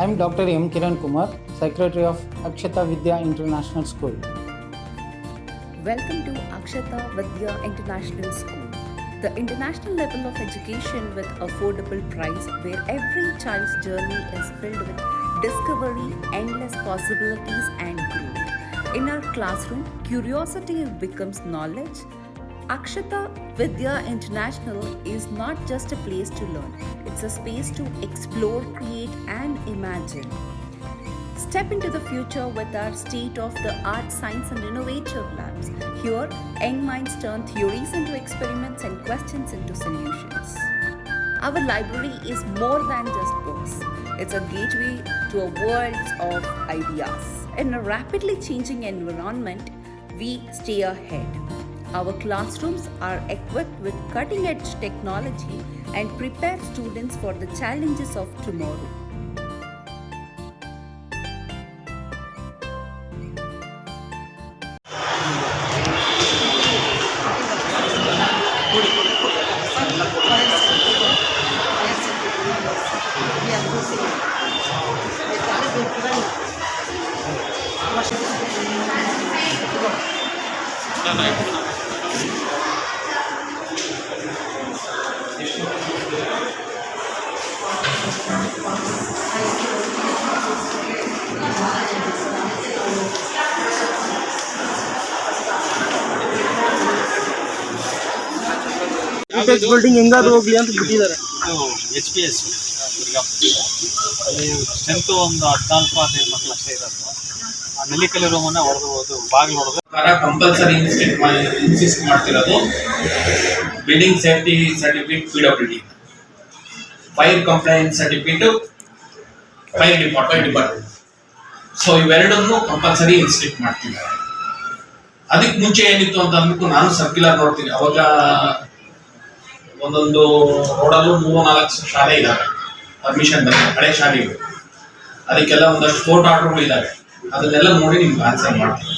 I am Dr. M. Kiran Kumar, Secretary of Akshata Vidya International School. Welcome to Akshata Vidya International School, the international level of education with affordable price where every child's journey is filled with discovery, endless possibilities and growth. In our classroom, curiosity becomes knowledge. Akshata Vidya International is not just a place to learn, it's a space to explore, create and imagine. Step into the future with our state of the art, science, and innovative labs. Here, young minds turn theories into experiments and questions into solutions. Our library is more than just books, it's a gateway to a world of ideas. In a rapidly changing environment, we stay ahead. Our classrooms are equipped with cutting edge technology and prepare students for the challenges of tomorrow. Tech building ಹೆಂಗಾದ್ರು ಹೋಗ್ಲಿ ಅಂತ ಬಿಟ್ಟಿದ್ದಾರೆ. H P S ಅಲ್ಲಿ strength ಒಂದು ಹದಿನಾಲ್ಕು ಹದಿನೈದು ಮಕ್ಕಳು ಅಷ್ಟೇ ಇರೋದು. ಆ ನೆಲ್ಲಿಕಲ್ಲಿ ರೂಮನ್ನ ಹೊಡೆದು ಬಾಗಿಲು ಹೊಡೆದು ಕಂಪಲ್ಸರಿ ಇನ್ಸ್ಟಿಟ್ ಮಾಡಿ ಇನ್ಸಿಸ್ಟ್ ಮಾಡ್ತಿರೋದು. Building safety certificate P W D fire complaint certificate fire department department so ಇವೆರಡನ್ನು ಕಂಪಲ್ಸರಿ ಇನ್ಸ್ಟಿಟ್ ಮಾಡ್ತಿದ್ದಾರೆ. ಅದಕ್ಕೆ ಮುಂಚೆ ಏನಿತ್ತು ಅಂತ ಅಂದ್ಬಿಟ್ಟು ನಾನು ಸರ್ಕ್ಯುಲರ್ ನೋಡ್ತೀನಿ. ಅವಾಗ ಒಂದೊಂದು ರೋಡಲ್ಲೂ ಮೂರು ನಾಲ್ಕು ಶಾಲೆ ಇದ್ದಾವೆ ಅಡ್ಮಿಷನ್ ಬಂದ ಹಳೆ ಶಾಲೆಗಳು. ಅದಕ್ಕೆಲ್ಲ ಒಂದಷ್ಟು ಕೋರ್ಟ್ ಆರ್ಡರ್ಗಳು ಇದ್ದಾವೆ ಅದನ್ನೆಲ್ಲ ನೋಡಿ ನಿಮ್ಗೆ ಆನ್ಸರ್ ಮಾಡ್ತೀನಿ?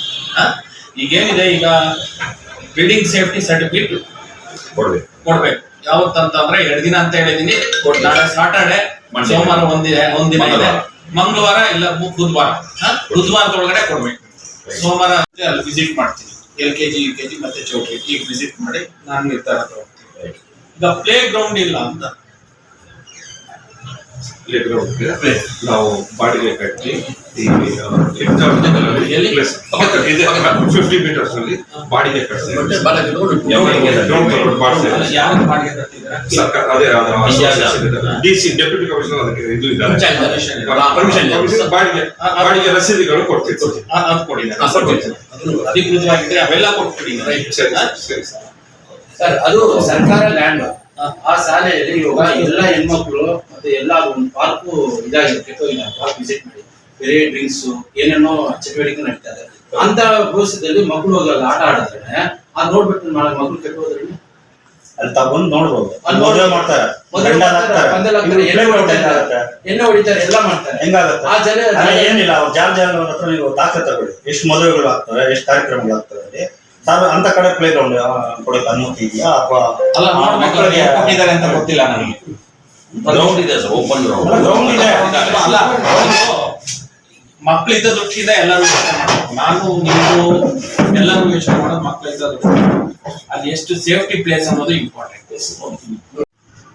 ಈಗೇನಿದೆ ಈಗ ಬಿಲ್ಡಿಂಗ್ ಸೇಫ್ಟಿ ಸರ್ಟಿಫಿಕೇಟ್ ಕೊಡ್ಬೇಕು. ಕೊಡ್ಬೇಕು. ಯಾವತ್ತಂತಂದ್ರೆ ಎರಡು ದಿನ ಅಂತ ಹೇಳಿದೀನಿ ನಾಳೆ ಸಾಟರ್ಡೆ ಸೋಮವಾರ ಒಂದಿದೆ ಒಂದಿನ ಇದೆ. ಮಂಗಳವಾರ. ಇಲ್ಲ ಬುಧವಾರ? ಬುಧವಾರದೊಳಗಡೆ ಕೊಡ್ಬೇಕು. ಸೋಮವಾರ ಅಲ್ಲಿ ವಿಸಿಟ್ ಮಾಡ್ತೀನಿ. L K G U K G ಮತ್ತೆ ಚೌಟ್ರಿ. ಈಗ ವಿಸಿಟ್ ಮಾಡಿ ನಾನು ನಿರ್ಧಾರ ತಗೊಳ್ತೀನಿ ಈಗ ಪ್ಲೇ ಗ್ರೌಂಡ್ ಇಲ್ಲ ಅಂತ. ಪ್ಲೇ ಗ್ರೌಂಡ್ ನಾವು ಬಾಡಿಗೆ ಕಟ್ಟಿ ಈ? ಫಿಫ್ಟಿ ಮೀಟರ್ಸ್ ಅಲ್ಲಿ ಬಾಡಿಗೆ ಕಟ್ತೀವಿ ಯಾರು ಬಾಡಿಗೆ ಕಟ್ಟಿದ್ದೀರಾ ಸರ್ಕಾರ ಅದೇ ಹಾ. ಡಿ ಸಿ ಡೆಪ್ಯೂಟಿ ಕಮಿಷನರ್ ಅದಕ್ಕೆ ಇದು ಇದ್ದಾರೆ. ಬಾಡಿಗೆ ಬಾಡಿಗೆ ರಸೀದಿಗಳು ಕೊಡ್ತೀವಿ ಅ- ಅದು ಕೊಡಿ ನಾನು ಕೊಡ್ತೀನಿ. ಅದು ಅಧಿಕೃತವಾಗಿದ್ರೆ ಅವೆಲ್ಲ ಕೊಟ್ಬಿಡಿ ರೈಟ್ ಸರಿ ಸರಿ. ಸರಿ ಅದು ಸರ್ಕಾರ ಲ್ಯಾಂಡ್ ಆ ಶಾಲೆಯಲ್ಲಿ ಇವಾಗ ಎಲ್ಲ ಹೆಣ್ಮಕ್ಳು ಮತ್ತೆ ಎಲ್ಲ ಒಂದು ಪಾರ್ಕು ಇದಾಗಿದೆ ಕೆಟ್ಟೋಗಿದೆ ಪಾರ್ಕ್ ವಿಸಿಟ್ ಮಾಡಿ. ಬೇರೆ ಡ್ರಿಂಕ್ಸ್ ಏನೇನೋ ಚಟುವಟಿಕೆ ನಡೀತಾ ಇದೆ. ಅಂತ ಭವಿಷ್ಯದಲ್ಲಿ ಮಕ್ಕಳು ಹೋಗಲ್ಲ ಆಟ ಆಡಿದ್ರೆ ಅದ್ ನೋಡ್ಬಿಟ್ಟು ಮಕ್ಕಳು ಕೆಟ್ಟೋದ್ರಿ ಅಲ್ಲಿ ತಗೊಂಡ್ ನೋಡ್ಬೋದು. ಅಲ್ಲಿ ಮದುವೆ ಮಾಡ್ತಾರೆ. ಎಣ್ಣೆ ಹೊಡಿತಾರೆ. ಎಲ್ಲ ಮಾಡ್ತಾರೆ. ಹೆಂಗಾಗತ್ತೆ? ಆ ಜನ ಏನಿಲ್ಲ ಅವ್ರ ಜಾರ್ ಜಾಗ ಹತ್ರ ನೀವು ದಾಖಲೆ ತಗೊಳ್ಳಿ. ಎಷ್ಟು ಮದುವೆಗಳು ಆಗ್ತವೆ ಎಷ್ಟು ಕಾರ್ಯಕ್ರಮಗಳು ಆಗ್ತವೆ ಅಲ್ಲಿ? ತಾವು ಅಂತ ಕಡೆ ಪ್ಲೇ ಗ್ರೌಂಡ್ ಕೊಡಕ್ಕೆ ಅನುಮತಿ ಇದೆಯಾ? ಅಥವಾ ಅಲ್ಲ ಮಕ್ಕಳಿಗೆ ಕೊಟ್ಟಿದ್ದಾರೆ ಅಂತ ಗೊತ್ತಿಲ್ಲ ನನಗೆ. ಗ್ರೌಂಡ್ ಇದೆ ಸರ್ ಓಪನ್ ಗ್ರೌಂಡ್ ಇದೆ. ಅಲ್ಲ ಮಕ್ಕಳಿದ್ದ ದೃಷ್ಟಿಯಿಂದ ಎಲ್ಲರೂ ನಾನು ನೀವು ಎಲ್ಲರೂ ಯೋಚನೆ ಮಾಡೋದು ಮಕ್ಕಳಿದ್ದ ದೃಷ್ಟಿಯಿಂದ. ಅಲ್ಲಿ ಎಷ್ಟು ಸೇಫ್ಟಿ ಪ್ಲೇಸ್ ಅನ್ನೋದು ಇಂಪಾರ್ಟೆಂಟ್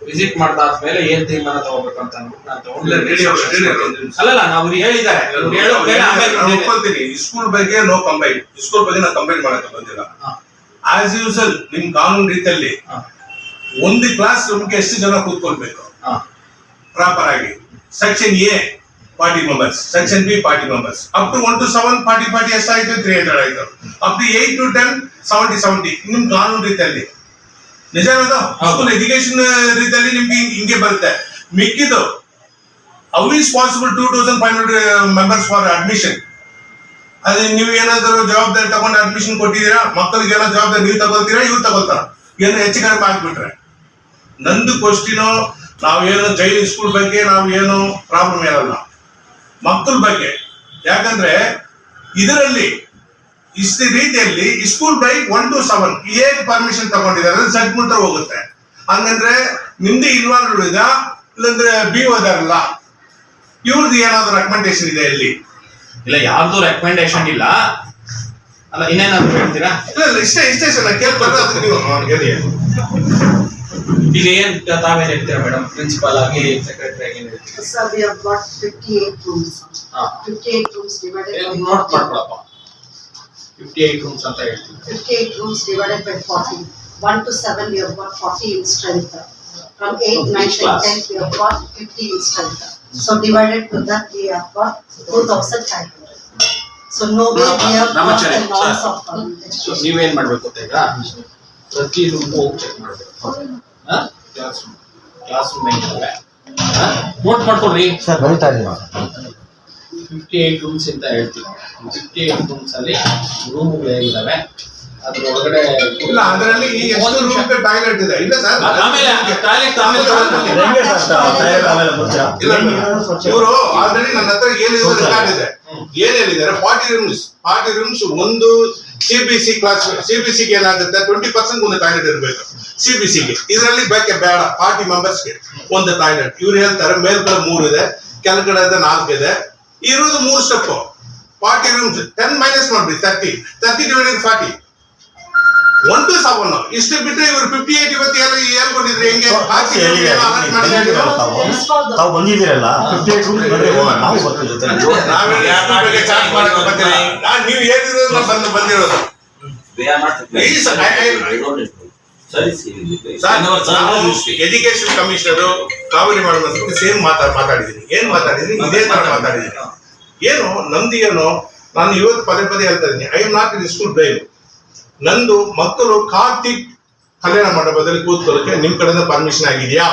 ವಿಸಿಟ್ ಮಾಡ್ದಾದ್ಮೇಲೆ ಏನ್ ತೀರ್ಮಾನ ತಗೋಬೇಕು ಅಂತ ಅಂದ್ಬಿಟ್ಟು ನಾನು ತಗೊಂಡು ಅಲ್ಲಲ್ಲ ನಾವು ಹೇಳಿದ್ದಾರೆ. ಒಪ್ಕೊಳ್ತೀನಿ ಸ್ಕೂಲ್ ಬಗ್ಗೆ ನೋ ಕಂಬೈನ್ ಸ್ಕೂಲ್ ಬಗ್ಗೆ ನಾನು ಕಂಬೈನ್ ಮಾಡಕ್ಕೆ ಬಂದಿಲ್ಲ. ಆಸ್ ಯೂಸಲ್ ನಿಮ್ ಕಾನೂನು ರೀತಿಯಲ್ಲಿ. ಒಂದು ಕ್ಲಾಸ್ ರೂಮ್ಗೆ ಎಷ್ಟು ಜನ ಕೂತ್ಕೊಳ್ಬೇಕು. ಪ್ರಾಪರ್ ಆಗಿ. Section A forty members section B forty members up to one two seven forty forty ಎಷ್ಟಾಯ್ತು ತ್ರೀ ಹಂಡ್ರೆಡ್ ಆಯ್ತು. Up to eight to ten seventy seventy ನಿಮ್ ಕಾನೂನು ರೀತಿಯಲ್ಲಿ. ನಿಜ ಸ್ಕೂಲ್ ಎಜುಕೇಶನ್ ರೀತಿಯಲ್ಲಿ ನಿಮ್ಗೆ ಹಿಂಗ್- ಬರುತ್ತೆ. ಮಿಕ್ಕಿದ್ದು how is possible two thousand five hundred members for admission ಅದೇ ನೀವು ಏನಾದರೂ ಜವಾಬ್ದಾರಿ ತಗೊಂಡು ಅಡ್ಮಿಷನ್ ಕೊಟ್ಟಿದ್ದೀರಾ ಮಕ್ಕಳಿಗೆ ಏನೋ ಜವಾಬ್ದಾರಿ ನೀವು ತಗೊಳ್ತೀರಾ, ಇವ್ರು ತಗೊಳ್ತಾರ? ಏನು ಹೆಚ್ಚು ಕಡಿಮೆ ಆಗ್ಬಿಟ್ರೆ. ನಂದು ನಾವು ನಾವೇನು ಜೈಲ್ ಸ್ಕೂಲ್ ಬಗ್ಗೆ ನಾವು ಏನು ಪ್ರಾಬ್ಲಮ್ ಇರಲ್ಲ. ಮಕ್ಕಳ ಬಗ್ಗೆ. ಯಾಕಂದ್ರೆ, ಇದರಲ್ಲಿ ಇಷ್ಟ ರೀತಿಯಲ್ಲಿ school by one to seven. ಹೇಗೆ ಪರ್ಮಿಷನ್ ತಗೊಂಡಿದ್ದಾರೆ ಸೆಗ್ಮೆಂಟ್ ಹೋಗುತ್ತೆ. ಹಂಗಂದ್ರೆ ನಿಮ್ದು ಇನ್ವಾಲ್ವ್ ಇದ ಇಲ್ಲಂದ್ರೆ ಬಿ ಓದಾರಲ್ಲ ಇವ್ರದ್ದು ಏನಾದ್ರು ರೆಕಮೆಂಡೇಶನ್ ಇದೆ ಇಲ್ಲಿ? ಇಲ್ಲ ಯಾರ್ದು ರೆಕಮೆಂಡೇಶನ್ ಇಲ್ಲ. ಅಲ್ಲ ಇನ್ನೇನಾದ್ರು ಹೇಳ್ತೀರಾ? ಇಲ್ಲ ಇಲ್ಲ, ಇಷ್ಟೇ ಇಷ್ಟೇ ಸರ್ ಕೇಳ್ಕೊಂಡ್ರೆ ಅದಕ್ಕೆ ನೀವು ಹೇಳಿ. ಈಗ ಏನ್ ತಾವೇನ್ ಹೇಳ್ತೀರಾ ಮೇಡಮ್ ಪ್ರಿನ್ಸಿಪಲ್ ಆಗಿ ಸೆಕ್ರೆಟರಿ ಆಗಿ ಏನ್ ಹೇಳ್ತೀರಾ? Sir, we have got fifty-eight rooms. ಹಾ. Fifty-eight rooms divided by note. ಮಾಡ್ಕೊಳಪ್ಪ. By forty. One to seven, we have got forty in strength. From eight, From nine, each and class? ten, we have got fifty in strength. So divided to that, we have got two thousand five hundred. So no way we have got Ramacharya, the norms sir. of um, so. ನೀವೇನ್ ಮಾಡ್ಬೇಕು ಅಂತ ಈಗ ಪ್ರತಿ room check ಮಾಡಬೇಕು class room class room ಹೆಂಗಿದಾವೆ note ಮಾಡ್ಕೊಡ್ರಿ sir ಬರೀತಾ ಇದ್ದೀನಿ ಫಿಫ್ಟಿ ಏಟ್ ರೂಮ್ಸ್ ಅಂತ ಹೇಳ್ತೀವಿ. ಫಿಫ್ಟಿ ಏಟ್ ರೂಮ್ಸ್ ಅಲ್ಲಿ ರೂಮ್ಗಳು ಹೇಗಿದಾವೆ ಅದ್ರ ಒಳಗಡೆ ಇಲ್ಲ ಅದರಲ್ಲಿ ಎಷ್ಟು ರೂಪಾಯಿ ಟಾಯ್ಲೆಟ್ ಇದೆ ಇಲ್ಲ ಸರ್ ಆಮೇಲೆ ಟಾಯ್ಲೆಟ್ ಆಮೇಲೆ ಇದು ಸರ್ ತಯಾರಿ ಆಮೇಲೆ ಬರ್ತೀರಾ ಇವರು ಆಲ್ರೆಡಿ ನನ್ನ ಹತ್ರ ಏನಿದೆ ರೆಕಾರ್ಡ್ ಇದೆ. ಏನ್ ಹೇಳಿದ್ದಾರೆ. ಫಾರ್ಟಿ ರೂಮ್ಸ್ ಫಾರ್ಟಿ ರೂಮ್ಸ್ ಒಂದು C B C class C B ಸಿಗೆ ಏನಾಗುತ್ತೆ? ಟ್ವೆಂಟಿ ಪರ್ಸೆಂಟ್ ಒಂದು ಟಾಯ್ಲೆಟ್ ಇರಬೇಕು. ಸಿ ಬಿ ಸಿಗೆ ಇದರಲ್ಲಿ ಬೇಕೆ ಬೇಡ. ಫಾರ್ಟಿ ಮೆಂಬರ್ಸ್ಗೆ ಒಂದು ಟಾಯ್ಲೆಟ್ ಇವ್ರು ಹೇಳ್ತಾರೆ ಮೇಲ್ಗಡೆ ಮೂರು ಇದೆ. ಕೆಳಗಡೆ ನಾಲ್ಕು ಇದೆ. ಇರೋದು ಮೂರು step forty rooms ten minus ಮಾಡ್ರಿ thirty thirty divided forty one two seven ಇಷ್ಟು ಬಿಟ್ಟರೆ ಇವರು ಫಿಫ್ಟಿ ಏಟ್ ಇವತ್ತು ಎಲ್ಲ ಹೇಳ್ಕೊಂಡಿದ್ರೆ ಹೆಂಗೆ ತಾವು ಬಂದಿದ್ದೀರಲ್ಲ ಫಿಫ್ಟಿ ಏಟ್ ರೂಮ್ ಬಂದ್ರೆ ಹೋಗೋಣ ನಾವು ಬರ್ತೀವಿ ಜೊತೆ ನೀವ್ ಹೇಳಿರೋದು ಬಂದು ಬಂದಿರೋದು ಎಜುಕೇಶನ್ ಕಮಿಷನರ್ ಕಾವೇರಿ ಮಾಡುವ ಸೇಮ್ ಮಾತಾಡ್ ಮಾತಾಡಿದೀನಿ ಏನ್ ಮಾತಾಡಿದೀನಿ ಇದೇ ತರ ಮಾತಾಡಿದೀನಿ ಏನು ನಂದಿ ಏನು ನಾನು ಇವತ್ತು ಪದೇ ಪದೇ ಹೇಳ್ತಾ ಇದ್ದೀನಿ. I am not in school drive ನಂದು ಮಕ್ಕಳು ಕಾರ್ತಿಕ್ ಕಲ್ಯಾಣ ಮಂಟಪದಲ್ಲಿ ಕೂತ್ಕೊಳ್ಳೋಕೆ ನಿಮ್ ಕಡೆಯಿಂದ ಪರ್ಮಿಷನ್ ಆಗಿದೆಯಾ?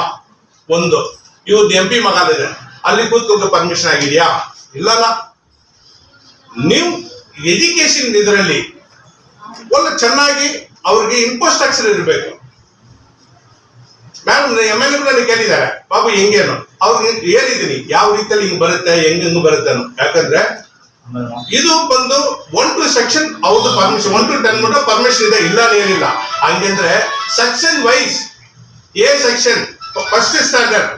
ಒಂದು. ಇವತ್ತು ಎಂ ಪಿ ಮಗಾಲಿದೆ ಅಲ್ಲಿ ಕೂತ್ಕೊಳ್ಳೋಕೆ ಪರ್ಮಿಷನ್ ಆಗಿದೆಯಾ? ಇಲ್ಲಲ್ಲ. ನೀವು ಎಜುಕೇಶನ್ ಇದರಲ್ಲಿ ಒಳ್ಳೆ ಚೆನ್ನಾಗಿ ಅವ್ರಿಗೆ ಇನ್ಫ್ರಾಸ್ಟ್ರಕ್ಚರ್ ಇರಬೇಕು. ಮ್ಯಾಮ್ ಎಂ ಎಲ್ ಎ ಕೇಳಿದ್ದಾರೆ. ಬಾಬು, ಹೆಂಗೇನು? ಅವ್ರಿಗೆ ಹೇಳಿದೀನಿ ಯಾವ ರೀತಿಯಲ್ಲಿ ಹಿಂಗ್ ಬರುತ್ತೆ, ಹೆಂಗ್ ಹೆಂಗ್ ಬರುತ್ತೆ. ಯಾಕಂದ್ರೆ ಇದು ಬಂದು ಒನ್ ಟು ಸೆಕ್ಷನ್ ಅವ್ರದ್ದು ಪರ್ಮಿಷನ್ ಒನ್ ಟು ಟೆನ್ ಮಟ್ಟ ಪರ್ಮಿಷನ್ ಇದೆ. ಇಲ್ಲ ಏನಿಲ್ಲ. ಹಂಗಂದ್ರೆ section wise A section first standard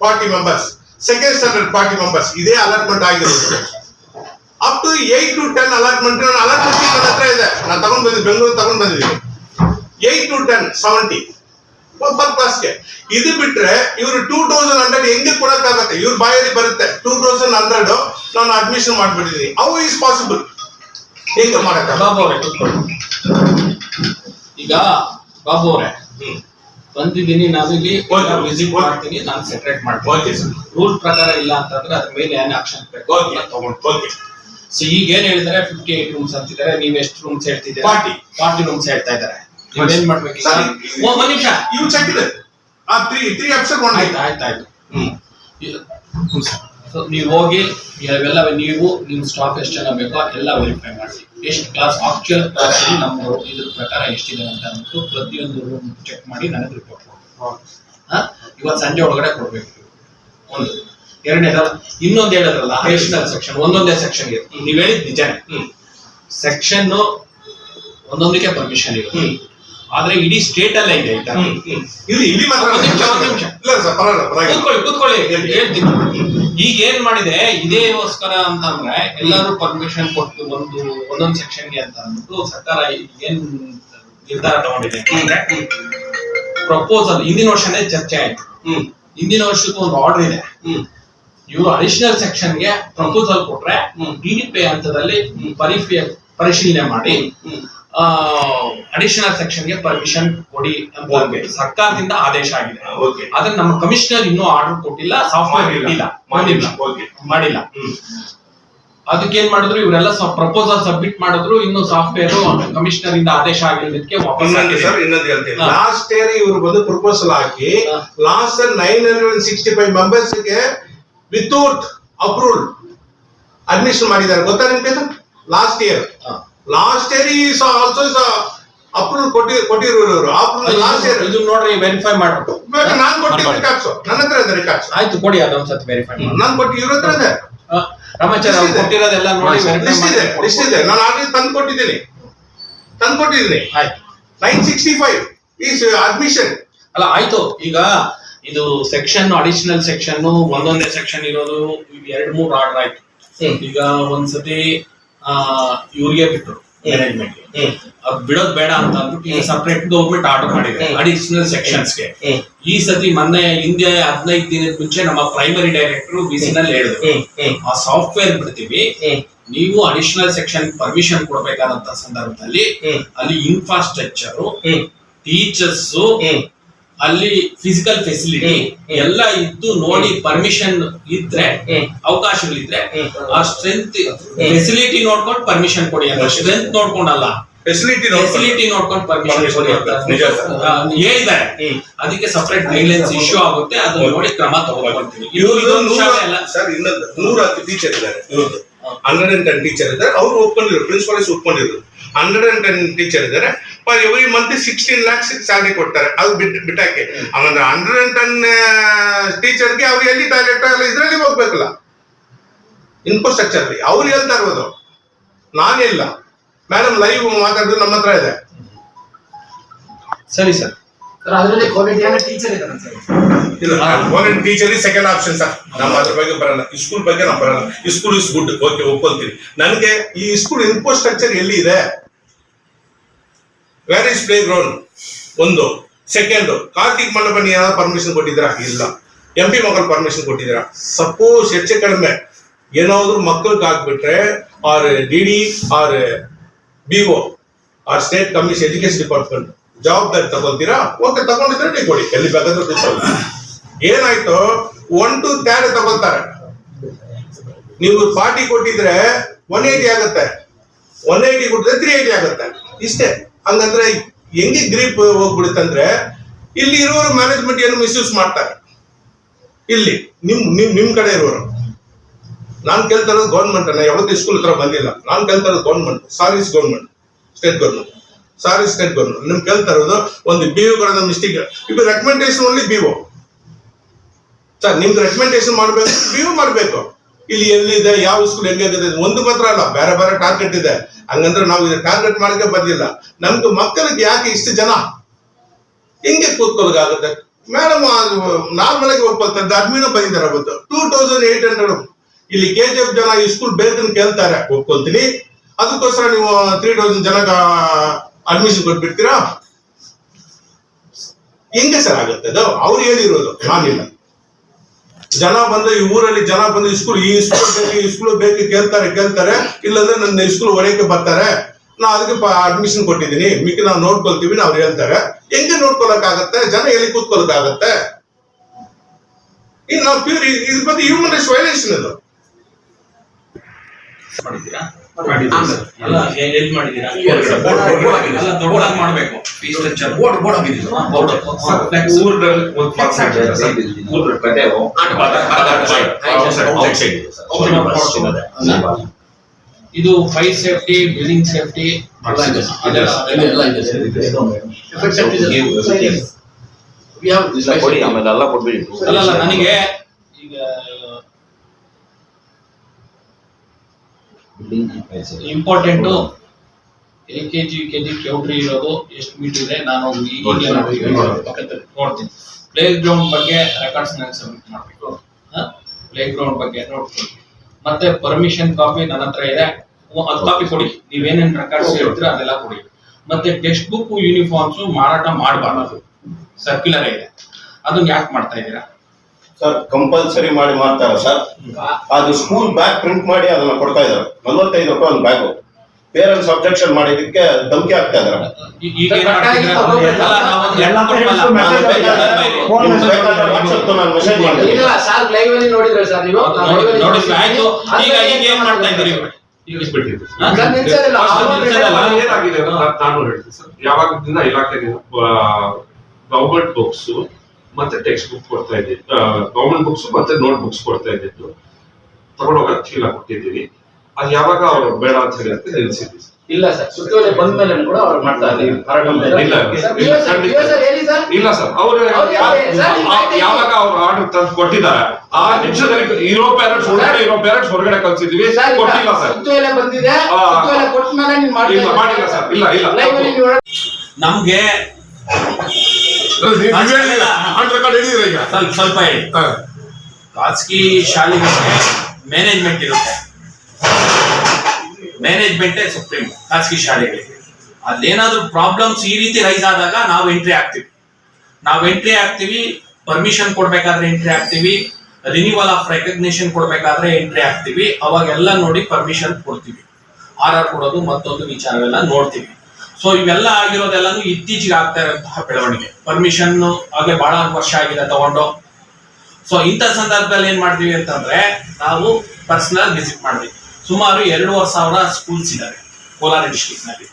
forty members second standard forty members ಇದೇ ಅಲಾಟ್ಮೆಂಟ್ ಆಗಿರುತ್ತೆ. Up to eight to ten allotment allotment ಹತ್ರ ಇದೆ. ನಾನು ತಗೊಂಡ್ ಬಂದಿದ್ದೀನಿ ಬೆಂಗಳೂರು ತಗೊಂಡ್ ಬಂದಿದ್ದೀನಿ. Eight to ten seventy per ಕ್ಲಾಸ್ಗೆ ಇದು ಬಿಟ್ರೆ ಇವರು ಟೂ ತೌಸಂಡ್ ಹಂಡ್ರೆಡ್ ಹೆಂಗೆ ಕೊಡಕ್ಕಾಗತ್ತೆ? ಇವ್ರ ಬಾಯಲ್ಲಿ ಬರುತ್ತೆ. ಟೂ ತೌಸಂಡ್ ಹಂಡ್ರೆಡ್ ನಾನು ಅಡ್ಮಿಷನ್ ಮಾಡ್ಬಿಟ್ಟಿದ್ದೀನಿ ಅವು ಈಸ್ ಪಾಸಿಬಲ್ ಹೇಗೆ ಮಾಡಕ್ಕ ಬಾಬು ಅವರೇ ಈಗ ಬಾಬು ಅವರೇ ಬಂದಿದ್ದೀನಿ ನಾನು ಇಲ್ಲಿ. ವಿಸಿಟ್. ಮಾಡ್ತೀನಿ ನಾನು ಸೆಟ್ರೇಟ್ ಮಾಡ್ತೀನಿ. ಓಕೆ ಸರ್ ರೂಲ್ ಪ್ರಕಾರ ಇಲ್ಲ ಅಂತಂದ್ರೆ ಅದ್ರ ಮೇಲೆ ಆಪ್ಷನ್ ಆಕ್ಷನ್ ಬೇಕು ಓಕೆ ತಗೊಂಡು. ಓಕೆ ಸೊ ಈಗ ಏನ್ ಹೇಳಿದಾರೆ? ಫಿಫ್ಟಿ ಏಟ್ ರೂಮ್ಸ್ ಅಂತಿದ್ದಾರೆ. ನೀವು ಎಷ್ಟು ರೂಮ್ಸ್ ಹೇಳ್ತಿದ್ದೀರಾ? 40. ಫಾರ್ಟಿ ರೂಮ್ಸ್ ಹೇಳ್ತಾ ಇದ್ದಾರೆ. ನೀವೇನ್ ಮಾಡ್ಬೇಕು? ಈಗ? ಸರಿ. ಓ, ಒಂದ್ ನಿಮಿಷ. ಇವು ಚೆಕ್ ಇದೆ ಆ ತ್ರೀ ತ್ರೀ ಅಪ್ಸರ್ ಒನ್ ಆಯ್ತು ಆಯ್ತು ಆಯ್ತು. ಹ್ಮ್. ಸೊ ನೀವು ಹೋಗಿ ಇವೆಲ್ಲ ನೀವು ನಿಮ್ಮ ಸ್ಟಾಫ್ ಎಷ್ಟು ಜನ ಬೇಕೋ ಎಲ್ಲ ವೆರಿಫೈ ಮಾಡಿ. ಎಷ್ಟು ಕ್ಲಾಸ್ ಆಕ್ಚುಯಲ್ ಕ್ಲಾಸ್ ನಮ್ಮ ಇದ್ರ ಪ್ರಕಾರ ಎಷ್ಟಿದೆ ಅಂತ ಅಂದ್ಬಿಟ್ಟು ಪ್ರತಿಯೊಂದು ರೂಮ್ ಚೆಕ್ ಮಾಡಿ ನನಗೆ ರಿಪೋರ್ಟ್ ಕೊಡಿ. ಇವತ್ತು ಸಂಜೆ ಒಳಗಡೆ ಕೊಡ್ಬೇಕು. ಒಂದು. ಎರಡನೇದ ಇನ್ನೊಂದು ಹೇಳಿದ್ರಲ್ಲ ಅಡಿಷನಲ್ ಸೆಕ್ಷನ್ ಒಂದೊಂದೇ ಸೆಕ್ಷನ್ ಇದೆ ನೀವು ಹೇಳಿದ್ ನಿಜನೇ. ಹ್ಮ್. ಸೆಕ್ಷನ್ ಒಂದೊಂದಕ್ಕೆ ಪರ್ಮಿಷನ್ ಇರುತ್ತೆ. ಆದ್ರೆ ಇಡೀ ಸ್ಟೇಟ್ ಅಲ್ಲೇ ಇದೆ ಆಯ್ತಾ ಇಲ್ಲಿ ಇಲ್ಲಿ ಮಾತ್ರ ಒಂದ್ ನಿಮಿಷ, ಒಂದ್ ನಿಮಿಷ. ಇಲ್ಲ ಸರ್ ಪರವಾಗಿಲ್ಲ ಪರವಾಗಿಲ್ಲ. ಕೂತ್ಕೊಳ್ಳಿ ಕೂತ್ಕೊಳ್ಳಿ. ಹೇಳ್ತೀನಿ ಈಗ ಏನ್ ಮಾಡಿದೆ? ಇದೇಗೋಸ್ಕರ ಅಂತಂದ್ರೆ ಎಲ್ಲರೂ ಪರ್ಮಿಷನ್ ಕೊಟ್ಟು ಒಂದು ಒಂದೊಂದ್ ಸೆಕ್ಷನ್ಗೆ ಅಂತ ಅಂದ್ಬಿಟ್ಟು ಸರ್ಕಾರ ಏನ್ ನಿರ್ಧಾರ ತಗೊಂಡಿದೆ ಪ್ರಪೋಸಲ್ ಹಿಂದಿನ ವರ್ಷನೇ ಚರ್ಚೆ ಆಯ್ತು. ಹ್ಮ್. ಹಿಂದಿನ ವರ್ಷಕ್ಕೂ ಒಂದು ಆರ್ಡರ್ ಇದೆ. ಹ್ಮ್. ಇವರು ಅಡಿಷನಲ್ ಸೆಕ್ಷನ್ಗೆ ಪ್ರಪೋಸಲ್ ಕೊಟ್ರೆ ಹ್ಮ್. ಡಿ ಡಿ ಪಿ ಹಂತದಲ್ಲಿ ಪರಿಫಿ ಪರಿಶೀಲನೆ ಮಾಡಿ. ಹ್ಮ್. ಅಡಿಷನಲ್ ಸೆಕ್ಷನ್ಗೆ ಪರ್ಮಿಷನ್ ಕೊಡಿ ಅಂತ. ಸರ್ಕಾರದಿಂದ ಆದೇಶ ಆಗಿದೆ. ಆದ್ರೆ ನಮ್ಮ ಕಮಿಷನರ್ ಇನ್ನೂ ಆರ್ಡರ್ ಕೊಟ್ಟಿಲ್ಲ ಸಾಫ್ಟ್ವೇರ್ ಇರಲಿಲ್ಲ ಮಾಡಿಲ್ಲ. ಅದಕ್ಕೆ ಏನ್ ಮಾಡಿದ್ರು ಇವರೆಲ್ಲ ಪ್ರಪೋಸಲ್ ಸಬ್ಮಿಟ್ ಮಾಡಿದ್ರು ಇನ್ನು ಸಾಫ್ಟ್ವೇರ್ ಕಮಿಷನರ್ ಇಂದ ಆದೇಶ ಆಗಿರೋದಕ್ಕೆ. ಲಾಸ್ಟ್ ಇಯರ್ ಇವರು ಬಂದು ಪ್ರಪೋಸಲ್ ಹಾಕಿ. Last nine hundred sixty five ಮೆಂಬರ್ಸ್ಗೆ without approval admission ಮಾಡಿದ್ದಾರೆ. ಗೊತ್ತಾ ನಿಮ್ಗೆ last year. Last year is also is approval ಕೊಟ್ಟಿ ಕೊಟ್ಟಿರೋರು ಲಾಸ್ಟ್ ಇಯರ್ ಇದು ನೋಡ್ರಿ ವೆರಿಫೈ ಮಾಡ್ಬಿಟ್ಟು. ನಾನು ಕೊಟ್ಟಿದ್ದ ರಿಕಾರ್ಡ್ಸ್ ನನ್ನ ಹತ್ರ ಇದೆ ರಿಕಾರ್ಡ್ಸ್ ಆಯ್ತು ಕೊಡಿ ಅದೊಂದ್ಸತಿ ವೆರಿಫೈ ಮಾಡಿ. ನಾನು ಕೊಟ್ಟು ಇವ್ರ ಹತ್ರ ಇದೆ. ಅವ್ರು ಇದೆ. ಕೊಟ್ಟಿರೋದೆಲ್ಲ ನೋಡಿ ವೆರಿಫೈ ಲಿಸ್ಟ್ ಇದೆ ಲಿಸ್ಟ್ ಇದೆ. ನಾನು ಆಲ್ರೆಡಿ ತಂದು ಕೊಟ್ಟಿದ್ದೀನಿ. ತಂದು ಕೊಟ್ಟಿದ್ದೀನಿ. ಆಯ್ತು. Nine sixty five is admission ಅಲ್ಲ ಆಯ್ತು. ಈಗ ಇದು ಸೆಕ್ಷನ್ ಅಡಿಷನಲ್ ಸೆಕ್ಷನ್ ಒಂದೊಂದೇ ಸೆಕ್ಷನ್ ಇರೋದು ಎರಡು ಮೂರು ಆರ್ಡರ್ ಆಯ್ತು. ಈಗ ಒಂದ್ಸತಿ ಇವ್ರಿಗೆ ಬಿಟ್ರು ಮ್ಯಾನೇಜ್ಮೆಂಟ್ ಬಿಡೋದ್ ಬೇಡ ಅಂತ ಅಂದ್ಬಿಟ್ಟು ಸಪ್ರೇಟ್ ಹೋಗ್ಬಿಟ್ಟು ಗೌರ್ಮೆಂಟ್ ಆರ್ಡರ್ ಮಾಡಿದೆ. ಅಡಿಷನಲ್ ಸೆಕ್ಷನ್ಸ್ಗೆ. ಈ ಸತಿ ಮೊನ್ನೆ ಹಿಂದೆ ಹದಿನೈದು ದಿನದ ಮುಂಚೆ ನಮ್ಮ ಪ್ರೈಮರಿ ಡೈರೆಕ್ಟರ್ ಬಿಸಿನಲ್ಲಿ ಹೇಳಿದ್ರು. ಆ ಸಾಫ್ಟ್ವೇರ್ ಬಿಡ್ತೀವಿ. ನೀವು ಅಡಿಷನಲ್ ಸೆಕ್ಷನ್ ಪರ್ಮಿಷನ್ ಕೊಡ್ಬೇಕಾದಂತ ಸಂದರ್ಭದಲ್ಲಿ. ಅಲ್ಲಿ ಇನ್ಫ್ರಾಸ್ಟ್ರಕ್ಚರ್ ಟೀಚರ್ಸ್ ಅಲ್ಲಿ ಫಿಸಿಕಲ್ ಫೆಸಿಲಿಟಿ. ಎಲ್ಲ ಇದ್ದು ನೋಡಿ ಪರ್ಮಿಷನ್ ಇದ್ರೆ. ಅವಕಾಶಗಳಿದ್ರೆ ಆ ಸ್ಟ್ರೆಂತ್ ಫೆಸಿಲಿಟಿ ನೋಡ್ಕೊಂಡು ಪರ್ಮಿಷನ್ ಕೊಡಿ ಅಂತ. ಸ್ಟ್ರೆಂತ್ ನೋಡ್ಕೊಂಡಲ್ಲ. ಫೆಸಿಲಿಟಿ ಫೆಸಿಲಿಟಿ ನೋಡ್ಕೊಂಡು ಪರ್ಮಿಷನ್ ಕೊಡಿ ಅಂತ. ಹೇಳಿದ್ದಾರೆ. ಅದಕ್ಕೆ ಸಪರೇಟ್ ಗೈಡ್ಲೈನ್ಸ್ ಇಶ್ಯೂ ಆಗುತ್ತೆ. ಅದನ್ನ ನೋಡಿ ಕ್ರಮ ತಗೋಬೇಕು ಸರ್ ಇನ್ನೊಂದು ನೂರ ಹತ್ತು ಟೀಚರ್ ಇದ್ದಾರೆ ಹಂಡ್ರೆಡ್ ಅಂಡ್ ಟೆನ್ ಟೀಚರ್ ಇದ್ದಾರೆ. ಅವ್ರು ಒಪ್ಕೊಂಡಿದ್ರು ಪ್ರಿನ್ಸಿಪಾಲ್ಸ್ ಒಪ್ಕೊಂಡಿದ್ರು ಹಂಡ್ರೆಡ್ ಅಂಡ್ ಟೆನ್ ಟೀಚರ್ ಇದ್ದಾರೆ. Every month sixteen lakhs salary ಕೊಡ್ತಾರೆ. ಅದು ಬಿಟ್ಟು ಬಿಟ್ಟಾಕೆ. ಹಂಗಂದ್ರೆ ಹಂಡ್ರೆಡ್ ಅಂಡ್ ಟೆನ್ ಟೀಚರ್ಗೆ ಅವ್ರು ಎಲ್ಲಿ ಟಾಯ್ಲೆಟ್ ಎಲ್ಲ ಇದ್ರಲ್ಲಿ ಹೋಗ್ಬೇಕಲ್ಲ. ಇನ್ಫ್ರಾಸ್ಟ್ರಕ್ಚರ್ ಅವ್ರು ಹೇಳ್ತಾ ಇರೋದು ನಾನಿಲ್ಲ ಮೇಡಮ್ ಲೈವ್ ಮಾತಾಡೋದು ನಮ್ಮ ಹತ್ರ ಇದೆ. ಸರಿ sir. Teacher government teacher second option sir? ನಮ್ಮ ಅದ್ರ ಬಗ್ಗೆ ಬರಲ್ಲ. ಈ ಸ್ಕೂಲ್ ಬಗ್ಗೆ ನಾವು ಬರಲ್ಲ. ಈ ಸ್ಕೂಲ್ ಇಸ್ ಗುಡ್ ಓಕೆ ಒಪ್ಕೊಳ್ತೀನಿ. ನನಗೆ ಈ ಸ್ಕೂಲ್ ಇನ್ಫ್ರಾಸ್ಟ್ರಕ್ಚರ್ ಎಲ್ಲಿ ಇದೆ? ವೇರ್ ಇಸ್ ಪ್ಲೇ ಗ್ರೌಂಡ್ ಒಂದು. ಸೆಕೆಂಡ್ ಕಾರ್ತಿಕ್ ಮಂಡಪ ಏನಾದ್ರು ಪರ್ಮಿಷನ್ ಕೊಟ್ಟಿದ್ದೀರಾ? ಇಲ್ಲ. ಎಂ ಪಿ ಮಕ್ಕಳು ಪರ್ಮಿಷನ್ ಕೊಟ್ಟಿದ್ದೀರಾ? ಸಪೋಸ್ ಹೆಚ್ಚು ಕಡಿಮೆ ಏನಾದ್ರು ಮಕ್ಕಳಿಗೆ ಆಗ್ಬಿಟ್ರೆ R D D R B O R state commission education department ಜವಾಬ್ದಾರಿ ತಗೊಳ್ತೀರಾ? ಓಕೆ ತಗೊಂಡಿದ್ರೆ ನೀವು ಕೊಡಿ. ಎಲ್ಲಿ ಬೇಕಾದ್ರೂ. ಏನಾಯ್ತು? ಒನ್ ಟು ತ್ಯಾಡ್ ತಗೊಳ್ತಾರೆ. ನೀವು ಪಾರ್ಟಿ ಕೊಟ್ಟಿದ್ರೆ ಒನ್ ಏಯ್ಟಿ ಆಗುತ್ತೆ. ಒನ್ ಏಯ್ಟಿ ಕೊಟ್ಟಿದ್ರೆ ತ್ರೀ ಏಯ್ಟಿ ಆಗುತ್ತೆ. ಇಷ್ಟೇ. ಹಂಗಂದ್ರೆ ಹೆಂಗೆ ಗ್ರೀಪ್ ಹೋಗ್ಬಿಡುತ್ತಂದ್ರೆ ಇಲ್ಲಿ ಇರುವವರು ಮ್ಯಾನೇಜ್ಮೆಂಟ್ ಏನು ಮಿಸ್ಯೂಸ್ ಮಾಡ್ತಾರೆ. ಇಲ್ಲಿ ನಿಮ್ ನಿಮ್ ನಿಮ್ ಕಡೆ ಇರೋರು. ನಾನ್ ಕೇಳ್ತಾ ಇರೋದು ಗೌರ್ಮೆಂಟ್ ಅನ್ನ ಯಾವತ್ತೂ ಸ್ಕೂಲ್ ಹತ್ರ ಬಂದಿಲ್ಲ. ನಾನ್ ಕೇಳ್ತಾ ಇರೋದು government saris government state government sorry state government ನಿಮ್ ಕೇಳ್ತಾ ಇರೋದು ಒಂದು ಬಿ ಕಡೆ ಮಿಸ್ಟೇಕ್ ಇದು ರೆಕಮೆಂಡೇಶನ್ ಓನ್ಲಿ ಬಿ ಸರ್ ನಿಮ್ಗೆ ರೆಕಮೆಂಡೇಶನ್ ಮಾಡ್ಬೇಕು ಬಿ ಮಾಡ್ಬೇಕು. ಇಲ್ಲಿ ಎಲ್ಲಿದೆ, ಯಾವ ಸ್ಕೂಲ್ ಹೆಂಗಿದೆ ಒಂದು ಮಾತ್ರ ಅಲ್ಲ, ಬೇರೆ ಬೇರೆ ಟಾರ್ಗೆಟ್ ಇದೆ. ಹಂಗಂದ್ರೆ ನಾವು ಇದು ಟಾರ್ಗೆಟ್ ಮಾಡಕ್ಕೆ ಬಂದಿಲ್ಲ. ನಮ್ದು ಮಕ್ಕಳಿಗೆ ಯಾಕೆ ಇಷ್ಟು ಜನ? ಹಿಂಗೆ ಕೂತ್ಕೊಳ್ಳೋದಾಗುತ್ತೆ ಮೇಡಮ್ ನಾರ್ಮಲ್ ಆಗಿ ಒಪ್ಕೊಳ್ತಾರೆ ಅಡ್ಮಿನ ಬಂದಿದ್ದಾರೆ ಅವತ್ತು. ಟೂ ತೌಸಂಡ್ ಏಟ್ ಹಂಡ್ರೆಡ್ ಇಲ್ಲಿ ಕೆ ಜಿ ಎಫ್ ಜನ ಈ ಸ್ಕೂಲ್ ಬೇಕಂತ ಕೇಳ್ತಾರೆ. ಒಪ್ಕೊಂತೀನಿ ಅದಕ್ಕೋಸ್ಕರ ನೀವು ತ್ರೀ ತೌಸಂಡ್ ಜನ ಅಡ್ಮಿಷನ್ ಕೊಟ್ಬಿಡ್ತೀರಾ? ಹೆಂಗೆ ಸರ್ ಆಗುತ್ತೆ. ಅದು ಅವ್ರು ಹೇಳಿರೋದು. ನಾನಿಲ್ಲ ಜನ ಬಂದ್ರೆ ಈ ಊರಲ್ಲಿ ಜನ ಬಂದು ಈ ಸ್ಕೂಲ್ ಈ ಸ್ಕೂಲ್ ಬೇಕು, ಈ ಸ್ಕೂಲ್ ಬೇಕು ಕೇಳ್ತಾರೆ ಕೇಳ್ತಾರೆ. ಇಲ್ಲಾಂದ್ರೆ ನನ್ನ ಸ್ಕೂಲ್ ಹೊರಕ್ಕೆ ಬರ್ತಾರೆ. ನಾ ಅದಕ್ಕೆ ಅಡ್ಮಿಷನ್ ಕೊಟ್ಟಿದ್ದೀನಿ. ಮಿಕ್ಕಿ ನಾವು ನೋಡ್ಕೊಳ್ತೀವಿ, ಅವ್ರು ಹೇಳ್ತಾರೆ. ಹೆಂಗೆ ನೋಡ್ಕೊಳಕ್ ಆಗತ್ತೆ ಜನ ಎಲ್ಲಿ ಕೂತ್ಕೊಳಕ್ ಆಗತ್ತೆ ಇನ್ನು ನಾವು ಪ್ಯೂರ್ ಬಗ್ಗೆ ಹ್ಯೂಮನ್ ರೈಟ್ಸ್ ವೈಲೇಷನ್ ಇದು ಎಲ್ಲಿ ಮಾಡ್ಬೇಕು ಫೀಸ್ ಸ್ಟ್ರಕ್ಚರ್ ಬೋರ್ಡ್ ಸರ್. ಇದು ಫೈರ್ ಸೇಫ್ಟಿ ಬಿಲ್ಡಿಂಗ್ ಸೇಫ್ಟಿ ಕೊಡಿ ಆಮೇಲೆ ಎಲ್ಲ ಕೊಡ್ಬೇಡಿ ಅಲ್ಲ ನನಗೆ ಈಗ important L K G K G ಚೌಟ್ರಿ ಇರೋದು ಎಷ್ಟು ಮೀಟರ್ ಇದೆ? ನಾನು ಈಗಲೇ ನೋಡಿ ಪಕ್ಕದಲ್ಲಿ ನೋಡ್ತೀನಿ. ಪ್ಲೇ ಗ್ರೌಂಡ್ ಬಗ್ಗೆ ರೆಕಾರ್ಡ್ಸ್ ನಾನು ಸಬ್ಮಿಟ್ ಮಾಡಬೇಕು ಪ್ಲೇ ಗ್ರೌಂಡ್ ಬಗ್ಗೆ ನೋಡ್ತೀನಿ. ಮತ್ತೆ ಪರ್ಮಿಷನ್ ಕಾಪಿ ನನ್ನ ಹತ್ರ ಇದೆ. ಅದು ಕಾಪಿ ಕೊಡಿ. ನೀವೇನೇನು ರೆಕಾರ್ಡ್ಸ್ ಹೇಳ್ತೀರ ಅದೆಲ್ಲ ಕೊಡಿ. ಮತ್ತೆ ಟೆಕ್ಸ್ಟ್ ಬುಕ್ ಯೂನಿಫಾರ್ಮ್ಸ್ ಮಾರಾಟ ಮಾಡಬಾರ್ದು. ಸರ್ಕ್ಯುಲರ್ ಇದೆ ಅದನ್ನ ಯಾಕೆ ಮಾಡ್ತಾ ಇದ್ದೀರಾ? ಸರ್ ಕಂಪಲ್ಸರಿ ಮಾಡಿ ಮಾಡ್ತಾರ ಸರ್ ಅದು ಸ್ಕೂಲ್ ಬ್ಯಾಗ್ ಪ್ರಿಂಟ್ ಮಾಡಿ ಅದನ್ನ ಕೊಡ್ತಾ ಇದಾರೆ. ನಲ್ವತ್ತೈದು ರೂಪಾಯಿ ಒಂದು ಬ್ಯಾಗು ಪೇರೆಂಟ್ಸ್ ಅಬ್ಜೆಕ್ಷನ್ ಮಾಡಿದಕ್ಕೆ ಧಮಕಿ ಆಗ್ತಾ ಇದಾರೆ. ಯಾವಾಗದಿಂದ ಇಲಾಖೆ ಇದ್ದೀರಿ? ಗವರ್ಮೆಂಟ್ ಬುಕ್ಸ್ ಮತ್ತೆ ಟೆಕ್ಸ್ಟ್ ಬುಕ್ ಕೊಡ್ತಾ ಇದ್ದಿದ್ದು ಗೌರ್ಮೆಂಟ್ ಬುಕ್ಸ್ ಮತ್ತೆ ನೋಟ್ ಬುಕ್ಸ್ ಕೊಡ್ತಾ ಇದ್ದಿದ್ದು ತಗೊಂಡೋಗ ಚೀಲ ಕೊಟ್ಟಿದ್ದೀವಿ. ಅದು ಯಾವಾಗ ಅವ್ರು ಬೇಡ ಅಂತ ಹೇಳಿ ಅಂತ ನಿಲ್ಸಿದ್ವಿ ಇಲ್ಲ ಸರ್ ಸುತ್ತೋಲೆ ಬಂದ ಮೇಲೆ ಕೂಡ ಅವ್ರು ಮಾಡ್ತಾ ಇದ್ದೀವಿ ಇಲ್ಲ, ಸರ್, ಅವರು ಸರ್, ನೀವೇ ಸರ್ ಇಲ್ಲ ಸರ್ ಅವ್ರು ಅವ್ರು ಯಾವಾಗ- ಅವ್ರು ಆರ್ಡರ್ ತಂದು ಕೊಟ್ಟಿದ್ದಾರೆ? ಆ ನಿಮಿಷದಲ್ಲಿ ಇರೋ ಪೇರೆಂಟ್ಸ್ ಹೊರಗಡೆ ಇರೋ ಪೇರೆಂಟ್ಸ್ ಹೊರಗಡೆ ಕಲ್ಸಿದ್ವಿ ಸರ್ ಕೊಟ್ಟಿಲ್ಲ ಸರ್. ಸುತ್ತೋಲೆ ಬಂದಿದೆ. ಆ, ಸುತ್ತೋಲೆ ಕೊಟ್ಟ ಮೇಲೆ ನೀವು ಇಲ್ಲ ಮಾಡಿಲ್ಲ ಸರ್. ಇಲ್ಲ ಇಲ್ಲ. ನಮ್ಗೆ ಈಗ? ಸ್ವಲ್ಪ ಸ್ವಲ್ಪ ಹೇಳಿ. ಹಾ. ಖಾಸಗಿ ಶಾಲೆಗಳಿಗೆ ಮ್ಯಾನೇಜ್ಮೆಂಟ್ ಇರುತ್ತೆ. ಮ್ಯಾನೇಜ್ಮೆಂಟೇ ಸುಪ್ರೀಂ ಖಾಸಗಿ ಶಾಲೆಗಳಿಗೆ. ಅಲ್ಲೇನಾದ್ರೂ ಪ್ರಾಬ್ಲಮ್ಸ್ ಈ ರೀತಿ ರೈಸ್ ಆದಾಗ ನಾವು ಎಂಟ್ರಿ ಆಗ್ತೀವಿ ನಾವು ಎಂಟ್ರಿ ಆಗ್ತೀವಿ ಪರ್ಮಿಷನ್ ಕೊಡ್ಬೇಕಾದ್ರೆ ಎಂಟ್ರಿ ಆಗ್ತೀವಿ ರಿನ್ಯೂವಲ್ ಆಫ್ ರೆಕಗ್ನಿಷನ್ ಕೊಡ್ಬೇಕಾದ್ರೆ ಎಂಟ್ರಿ ಆಗ್ತೀವಿ ಅವಾಗೆಲ್ಲ ನೋಡಿ ಪರ್ಮಿಷನ್ ಕೊಡ್ತೀವಿ. ಆರ್ ಆರ್ ಕೊಡೋದು ಮತ್ತೊಂದು ವಿಚಾರವೆಲ್ಲ ನೋಡ್ತೀವಿ. ಸೊ ಇವೆಲ್ಲ ಆಗಿರೋದೆಲ್ಲಾನು ಇತ್ತೀಚೆಗೆ ಆಗ್ತಾ ಇರುವಂತಹ ಬೆಳವಣಿಗೆ. ಪರ್ಮಿಷನ್ ಹಾಗೆ ಬಹಳ ವರ್ಷ ಆಗಿದೆ ತಗೊಂಡು. ಸೊ ಇಂಥ ಸಂದರ್ಭದಲ್ಲಿ ಏನ್ ಮಾಡ್ತೀವಿ ಅಂತಂದ್ರೆ, ನಾವು ಪರ್ಸನಲ್ ವಿಸಿಟ್ ಮಾಡಿದ್ವಿ ಸುಮಾರು ಎರಡೂವರೆ ಸಾವಿರ ಸ್ಕೂಲ್ಸ್ ಇದಾವೆ, ಕೋಲಾರ ಡಿಸ್ಟಿಕ್ನಲ್ಲಿ.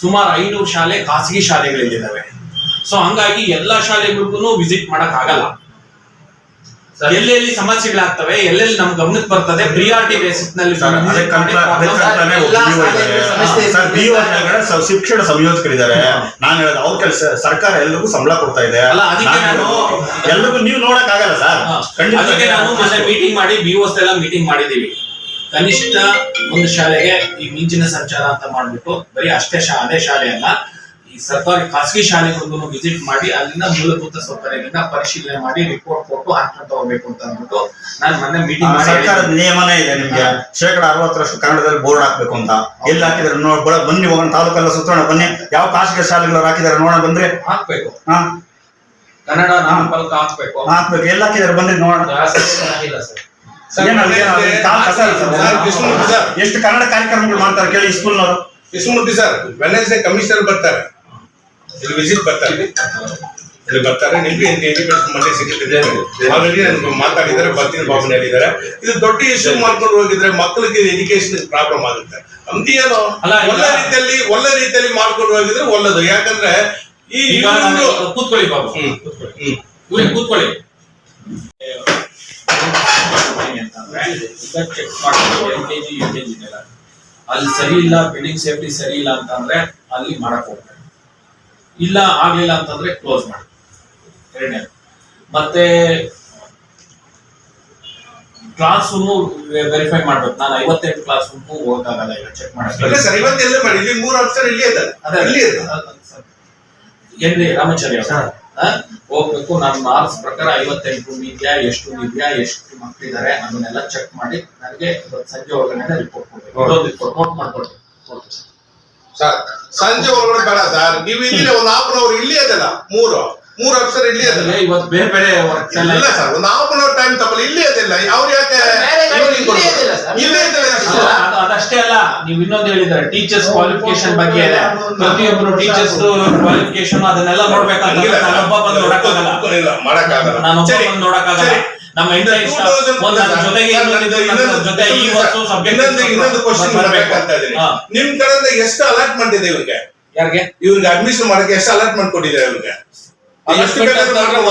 ಸುಮಾರು ಐನೂರು ಶಾಲೆ ಖಾಸಗಿ ಶಾಲೆಗಳಿದ್ದಾವೆ ಸೊ ಹಂಗಾಗಿ ಎಲ್ಲಾ ಶಾಲೆಗಳಿಗೂ ವಿಸಿಟ್ ಮಾಡಕ್ ಆಗಲ್ಲ ಎಲ್ಲೆಲ್ಲಿ ಸಮಸ್ಯೆಗಳಾಗ್ತವೆ ಎಲ್ಲೆಲ್ಲಿ ನಮ್ ಗಮನಕ್ಕೆ ಬರ್ತದೆ ಪ್ರಿಯಾರಿಟಿ ಬೇಸಿಸ್ನಲ್ಲಿ ಶಿಕ್ಷಣ ಸಂಯೋಜಕರಿದ್ದಾರೆ. ನಾನು ಹೇಳೋದು ಅವ್ರ ಕೆಲಸ ಸರ್ಕಾರ ಎಲ್ಲರಿಗೂ ಸಂಬಳ ಕೊಡ್ತಾ ಇದೆ. ಅಲ್ಲ, ಅದಕ್ಕೆ ನಾನು ಎಲ್ಲರಿಗೂ ಎಲ್ರಿಗೂ ನೀವು ನೋಡಕ್ ಆಗಲ್ಲ ಸರ್ ಅದಕ್ಕೆ ನಾವು ಮೊನ್ನೆ ಮೀಟಿಂಗ್ ಮಾಡಿ ಬಿಒಸ್ ಎಲ್ಲ ಮೀಟಿಂಗ್ ಮಾಡಿದೀವಿ ಕನಿಷ್ಠ ಒಂದು ಶಾಲೆಗೆ ಈ ಮಿಂಚಿನ ಸಂಚಾರ ಅಂತ ಮಾಡ್ಬಿಟ್ಟು ಬರೀ ಅಷ್ಟೇ ಅದೇ ಶಾಲೆ ಅಲ್ಲ. ಸರ್ಕಾರಿ ಖಾಸಗಿ ಶಾಲೆಗಳಿಗೂ ವಿಸಿಟ್ ಮಾಡಿ ಅಲ್ಲಿನ ಮೂಲಭೂತ ಸೌಕರ್ಯಗಳನ್ನ ಪರಿಶೀಲನೆ ಮಾಡಿ ರಿಪೋರ್ಟ್ ಕೊಟ್ಟು ಆಕ್ಷನ್ ತಗೋಬೇಕು ಅಂತ ಅಂದ್ಬಿಟ್ಟು ನಾನು ಮೊನ್ನೆ ಮೀಟಿಂಗ್ ಸರ್ಕಾರದ ನಿಯಮನೇ ಇದೆ ನಿಮ್ಗೆ. ಶೇಕಡ ಅರವತ್ತರಷ್ಟು ಕನ್ನಡದಲ್ಲಿ ಬೋರ್ಡ್ ಹಾಕ್ಬೇಕು ಅಂತ. ಎಲ್ಲಿ ಹಾಕಿದ್ರೆ ಬನ್ನಿ ಹೋಗೋಣ ತಾಲೂಕೆಲ್ಲ ಸುತ್ತೋಣ ಬನ್ನಿ. ಯಾವ ಖಾಸಗಿ ಶಾಲೆಗಳು ಹಾಕಿದಾರೆ ನೋಡೋಣ ಬಂದ್ರೆ. ಹಾಕ್ಬೇಕು. ಹಾ. ಕನ್ನಡ ನಾಮಫಲಕ ಹಾಕ್ಬೇಕು. ಹಾಕ್ಬೇಕು. ಎಲ್ಲ ಹಾಕಿದಾರೆ ಬಂದ್ರೆ ನೋಡೋಣ. ಕೃಷ್ಣಮೂರ್ತಿ ಸರ್. ಎಷ್ಟು ಕನ್ನಡ ಕಾರ್ಯಕ್ರಮಗಳು ಮಾಡ್ತಾರೆ ಕೇಳಿ ಸ್ಕೂಲ್ನವರು ಕೃಷ್ಣಮೂರ್ತಿ ಸರ್ ವೆನೆಸ್ಡೇ ಕಮಿಷನರ್ ಬರ್ತಾರೆ. ಇಲ್ಲಿ ವಿಸಿಟ್ ಬರ್ತಾರೆ. ಇಲ್ಲಿ ಬರ್ತಾರೆ. ನಿಮ್ಗೆ ಎಜುಕೇಶನ್ ಮಂಡಳಿ ಸಿಗುತ್ತೆ. ಆಲ್ರೆಡಿ ನನ್ಗೆ ಮಾತಾಡಿದ್ದಾರೆ ಬರ್ತೀನಿ ಬಾಬು ಹೇಳಿದ್ದಾರೆ. ಇದು ದೊಡ್ಡ ಇಶ್ಯೂ ಮಾಡ್ಕೊಂಡು ಹೋಗಿದ್ರೆ ಮಕ್ಕಳಿಗೆ ಎಜುಕೇಶನ್ ಪ್ರಾಬ್ಲಮ್ ಆಗುತ್ತೆ. ಅಂತಿ ಏನು ಅಲ್ಲ, ಒಳ್ಳೆ ರೀತಿಯಲ್ಲಿ ಒಳ್ಳೆ ರೀತಿಯಲ್ಲಿ ಮಾಡ್ಕೊಂಡು ಹೋಗಿದ್ರೆ ಒಳ್ಳೇದು. ಯಾಕಂದ್ರೆ ಈ ಈಗ ಕೂತ್ಕೊಳ್ಳಿ ಬಾಬು. ಹ್ಮ್. ಕೂತ್ಕೊಳ್ಳಿ. ಹ್ಮ್. ಕೂತ್ಕೊಳ್ಳಿ. ಅಲ್ಲಿ ಸರಿ ಇಲ್ಲ ಬಿಲ್ಡಿಂಗ್ ಸೇಫ್ಟಿ ಸರಿ ಇಲ್ಲ ಅಂತಂದ್ರೆ ಅಲ್ಲಿ ಮಾಡಕ್ ಹೋಗ್ತಾರೆ ಇಲ್ಲ ಆಗ್ಲಿಲ್ಲ ಅಂತಂದ್ರೆ ಕ್ಲೋಸ್ ಮಾಡಿ. ಎರಡನೇ ಮತ್ತೆ ಕ್ಲಾಸ್ ರೂಮ್ ವೆರಿಫೈ ಮಾಡ್ಬೇಕು. ನಾನು ಐವತ್ತೆಂಟು ಕ್ಲಾಸ್ ರೂಮು ಹೋಗಕ್ಕಾಗಲ್ಲ ಈಗ ಚೆಕ್ ಮಾಡಿ? ಇಲ್ಲಿ ಮೂರು ಅಕ್ಷರ ಇಲ್ಲಿ ಇದೆ. ಅದೇ ಇಲ್ಲಿ ಇದೆ. ಏನ್ರಿ ರಾಮಾಚಾರ್ಯ? ಹೋಗ್ಬೇಕು. ನನ್ನ ಮಾರ್ಕ್ಸ್ ಪ್ರಕಾರ ಐವತ್ತೆಂಟು ರೂಮ್ ಇದೆಯಾ ಎಷ್ಟು ರೂಮ್ ಇದೆಯಾ ಎಷ್ಟು ಮಕ್ಕಳಿದ್ದಾರೆ ಅದನ್ನೆಲ್ಲ ಚೆಕ್ ಮಾಡಿ ನನಗೆ ಇವತ್ತು ಸಂಜೆ ಒಳಗಡೆ ರಿಪೋರ್ಟ್ ಕೊಡ್ಬೇಕು. ರಿಪೋರ್ಟ್ ನೋಟ್ ಮಾಡ್ಕೊಡ್ತೀನಿ ಕೊಡ್ತೀನಿ ಸರ್. ಸಂಜೆ ಒಳಗಡೆ ಬೇಡ ಸರ್. ನೀವು ಇಲ್ಲಿ ಒಂದು ಹಾಫ್ ಅನ್ ಅವರ್ ಇಲ್ಲಿ ಅದಲ್ಲ ಮೂರು. ಮೂರು ಅಕ್ಷರ ಇಲ್ಲಿ ಅದಲ್ಲ ಇವತ್ತು ಬೇರೆ ಬೇರೆ ಇಲ್ಲ ಸರ್ ಒಂದು ಹಾಫ್ ಅನ್ ಅವರ್ ಟೈಮ್ ತಗೊಳ್ಳಿ. ಇಲ್ಲಿ ಅದಲ್ಲ ಅವ್ರು ಯಾಕೆ ಇಲ್ಲೇ ಅದಷ್ಟೇ ಅಲ್ಲ ನೀವು ಇನ್ನೊಂದು ಹೇಳಿದ್ರೆ ಟೀಚರ್ಸ್ ಕ್ವಾಲಿಫಿಕೇಶನ್ ಬಗ್ಗೆ ಇದೆ. ಪ್ರತಿಯೊಬ್ಬರು ಟೀಚರ್ಸ್ ಕ್ವಾಲಿಫಿಕೇಶನ್ ಅದನ್ನೆಲ್ಲ ನೋಡ್ಬೇಕಾಗಿಲ್ಲ. ನಾನೊಬ್ಬ ಬಂದು ನೋಡಕ್ಕಾಗಲ್ಲ. ಸರಿ, ನೋಡಕ್ಕಾಗಲ್ಲ. ನಮ್ಮ ಇಂಡಿಯಾ ಇಷ್ಟ. 2000 ಒಂದು ನನ್ನ ಜೊತೆಗೆ ಜೊತೆ ಈ ವರ್ಷ ಸಬ್ಜೆಕ್ಟ್ ಇನ್ನೊಂದು ಕ್ವಶನ್ ಬರ್ಬೇಕಂತ ಇದ್ದೀನಿ. ಹಾ. ನಿಮ್ ಕಡೆಯಿಂದ ಎಷ್ಟು ಅಲಾಟ್ಮೆಂಟ್ ಇದೆ ಇವ್ರಿಗೆ? ಯಾರಿಗೆ? ಇವ್ರಿಗೆ ಅಡ್ಮಿಷನ್ ಮಾಡಕ್ಕೆ ಎಷ್ಟು ಅಲಾಟ್ಮೆಂಟ್ ಕೊಟ್ಟಿದ್ದಾರೆ ಇವ್ರಿಗೆ?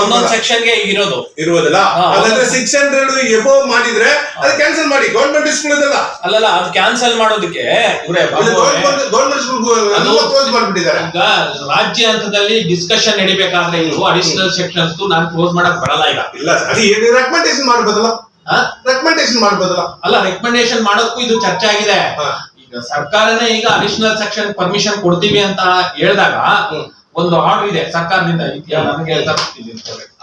ಒಂದೊಂದು ಸೆಕ್ಷನ್ಗೆ ಇರೋದು. ಇರುವುದಿಲ್ಲ? ಹೌದು. ಸಿಕ್ಸ್ ಹಂಡ್ರೆಡ್ ಎಬೋ ಮಾಡಿದ್ರೆ ಅದು ಕ್ಯಾನ್ಸಲ್ ಮಾಡಿ. ಗೌರ್ಮೆಂಟ್ ಸ್ಕೂಲ್ ಇದಲ್ಲ. ಅಲ್ಲಲ್ಲ ಅದು ಕ್ಯಾನ್ಸಲ್ ಮಾಡೋದಕ್ಕೆ ಇವ್ರೆ ಗೌರ್ಮೆಂಟ್ ಸ್ಕೂಲ್ ಮಾಡ್ಬಿಟ್ಟಿದ್ದಾರೆ. ರಾಜ್ಯ ಹಂತದಲ್ಲಿ ಡಿಸ್ಕಷನ್ ನಡಿಬೇಕಾದ್ರೆ ಇದು ಅಡಿಷನಲ್ ಸೆಕ್ಷನ್ಸ್ ನಾನು ಕ್ಲೋಸ್ ಮಾಡಕ್ ಬರಲ್ಲ ಈಗ. ಇಲ್ಲ ಅದು ರೆಕಮೆಂಡೇಶನ್ ಮಾಡ್ಬೋದಲ್ಲ? ರೆಕಮೆಂಡೇಶನ್ ಮಾಡ್ಬೋದಲ್ಲ? ಅಲ್ಲ ರೆಕಮೆಂಡೇಶನ್ ಮಾಡೋಕ್ಕೂ ಇದು ಚರ್ಚೆ ಆಗಿದೆ. ಈಗ ಸರ್ಕಾರನೇ ಈಗ ಅಡಿಷನಲ್ ಸೆಕ್ಷನ್ ಪರ್ಮಿಷನ್ ಕೊಡ್ತೀವಿ ಅಂತ ಹೇಳಿದಾಗ. ಒಂದು ಆರ್ಡರ್ ಇದೆ ಸರ್ಕಾರದಿಂದ ನನಗೆ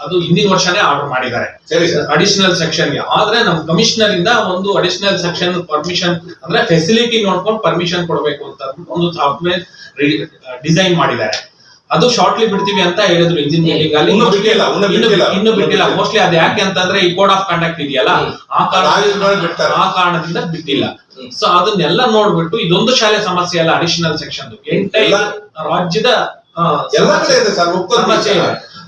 ಅದು ಹಿಂದಿನ ವರ್ಷನೇ ಆರ್ಡರ್ ಮಾಡಿದ್ದಾರೆ. ಸರಿ ಸರ್. ಅಡಿಷನಲ್ ಸೆಕ್ಷನ್ಗೆ. ಆದ್ರೆ ನಮ್ ಕಮಿಷನರ್ ಇಂದ ಒಂದು ಅಡಿಷನಲ್ ಸೆಕ್ಷನ್ ಪರ್ಮಿಷನ್ ಅಂದ್ರೆ ಫೆಸಿಲಿಟಿ ನೋಡ್ಕೊಂಡು ಪರ್ಮಿಷನ್ ಕೊಡಬೇಕು ಅಂತ ಒಂದು ಸಾಫ್ಟ್ವೇರ್ ಡಿಸೈನ್ ಮಾಡಿದ್ದಾರೆ. ಅದು ಶಾರ್ಟ್ಲಿ ಬಿಡ್ತೀವಿ ಅಂತ ಹೇಳಿದ್ರು ಇಂಜಿನಿಯರಿಂಗ್ ಅಲ್ಲಿ ಇನ್ನೂ ಬಿಟ್ಟಿಲ್ಲ, ಇನ್ನೂ ಬಿಟ್ಟಿಲ್ಲ. ಇನ್ನು ಬಿಟ್ಟಿಲ್ಲ. ಮೋಸ್ಟ್ಲಿ ಅದು ಯಾಕೆ ಅಂತಂದ್ರೆ ಈ ಕೋಡ್ ಆಫ್ ಕಾಂಡಕ್ಟ್ ಇದೆಯಲ್ಲ ಆ ಕಾರಣ ಆ ಕಾರಣದಿಂದ ಬಿಟ್ಟಿಲ್ಲ. ಸೊ ಅದನ್ನೆಲ್ಲ ನೋಡ್ಬಿಟ್ಟು ಇದೊಂದು ಶಾಲೆ ಸಮಸ್ಯೆ ಅಲ್ಲ ಅಡಿಷನಲ್ ಸೆಕ್ಷನ್ ರಾಜ್ಯದ ಎಲ್ಲ. ಕಡೆ ಇದೆ ಸರ್ ಸಮಸ್ಯೆ.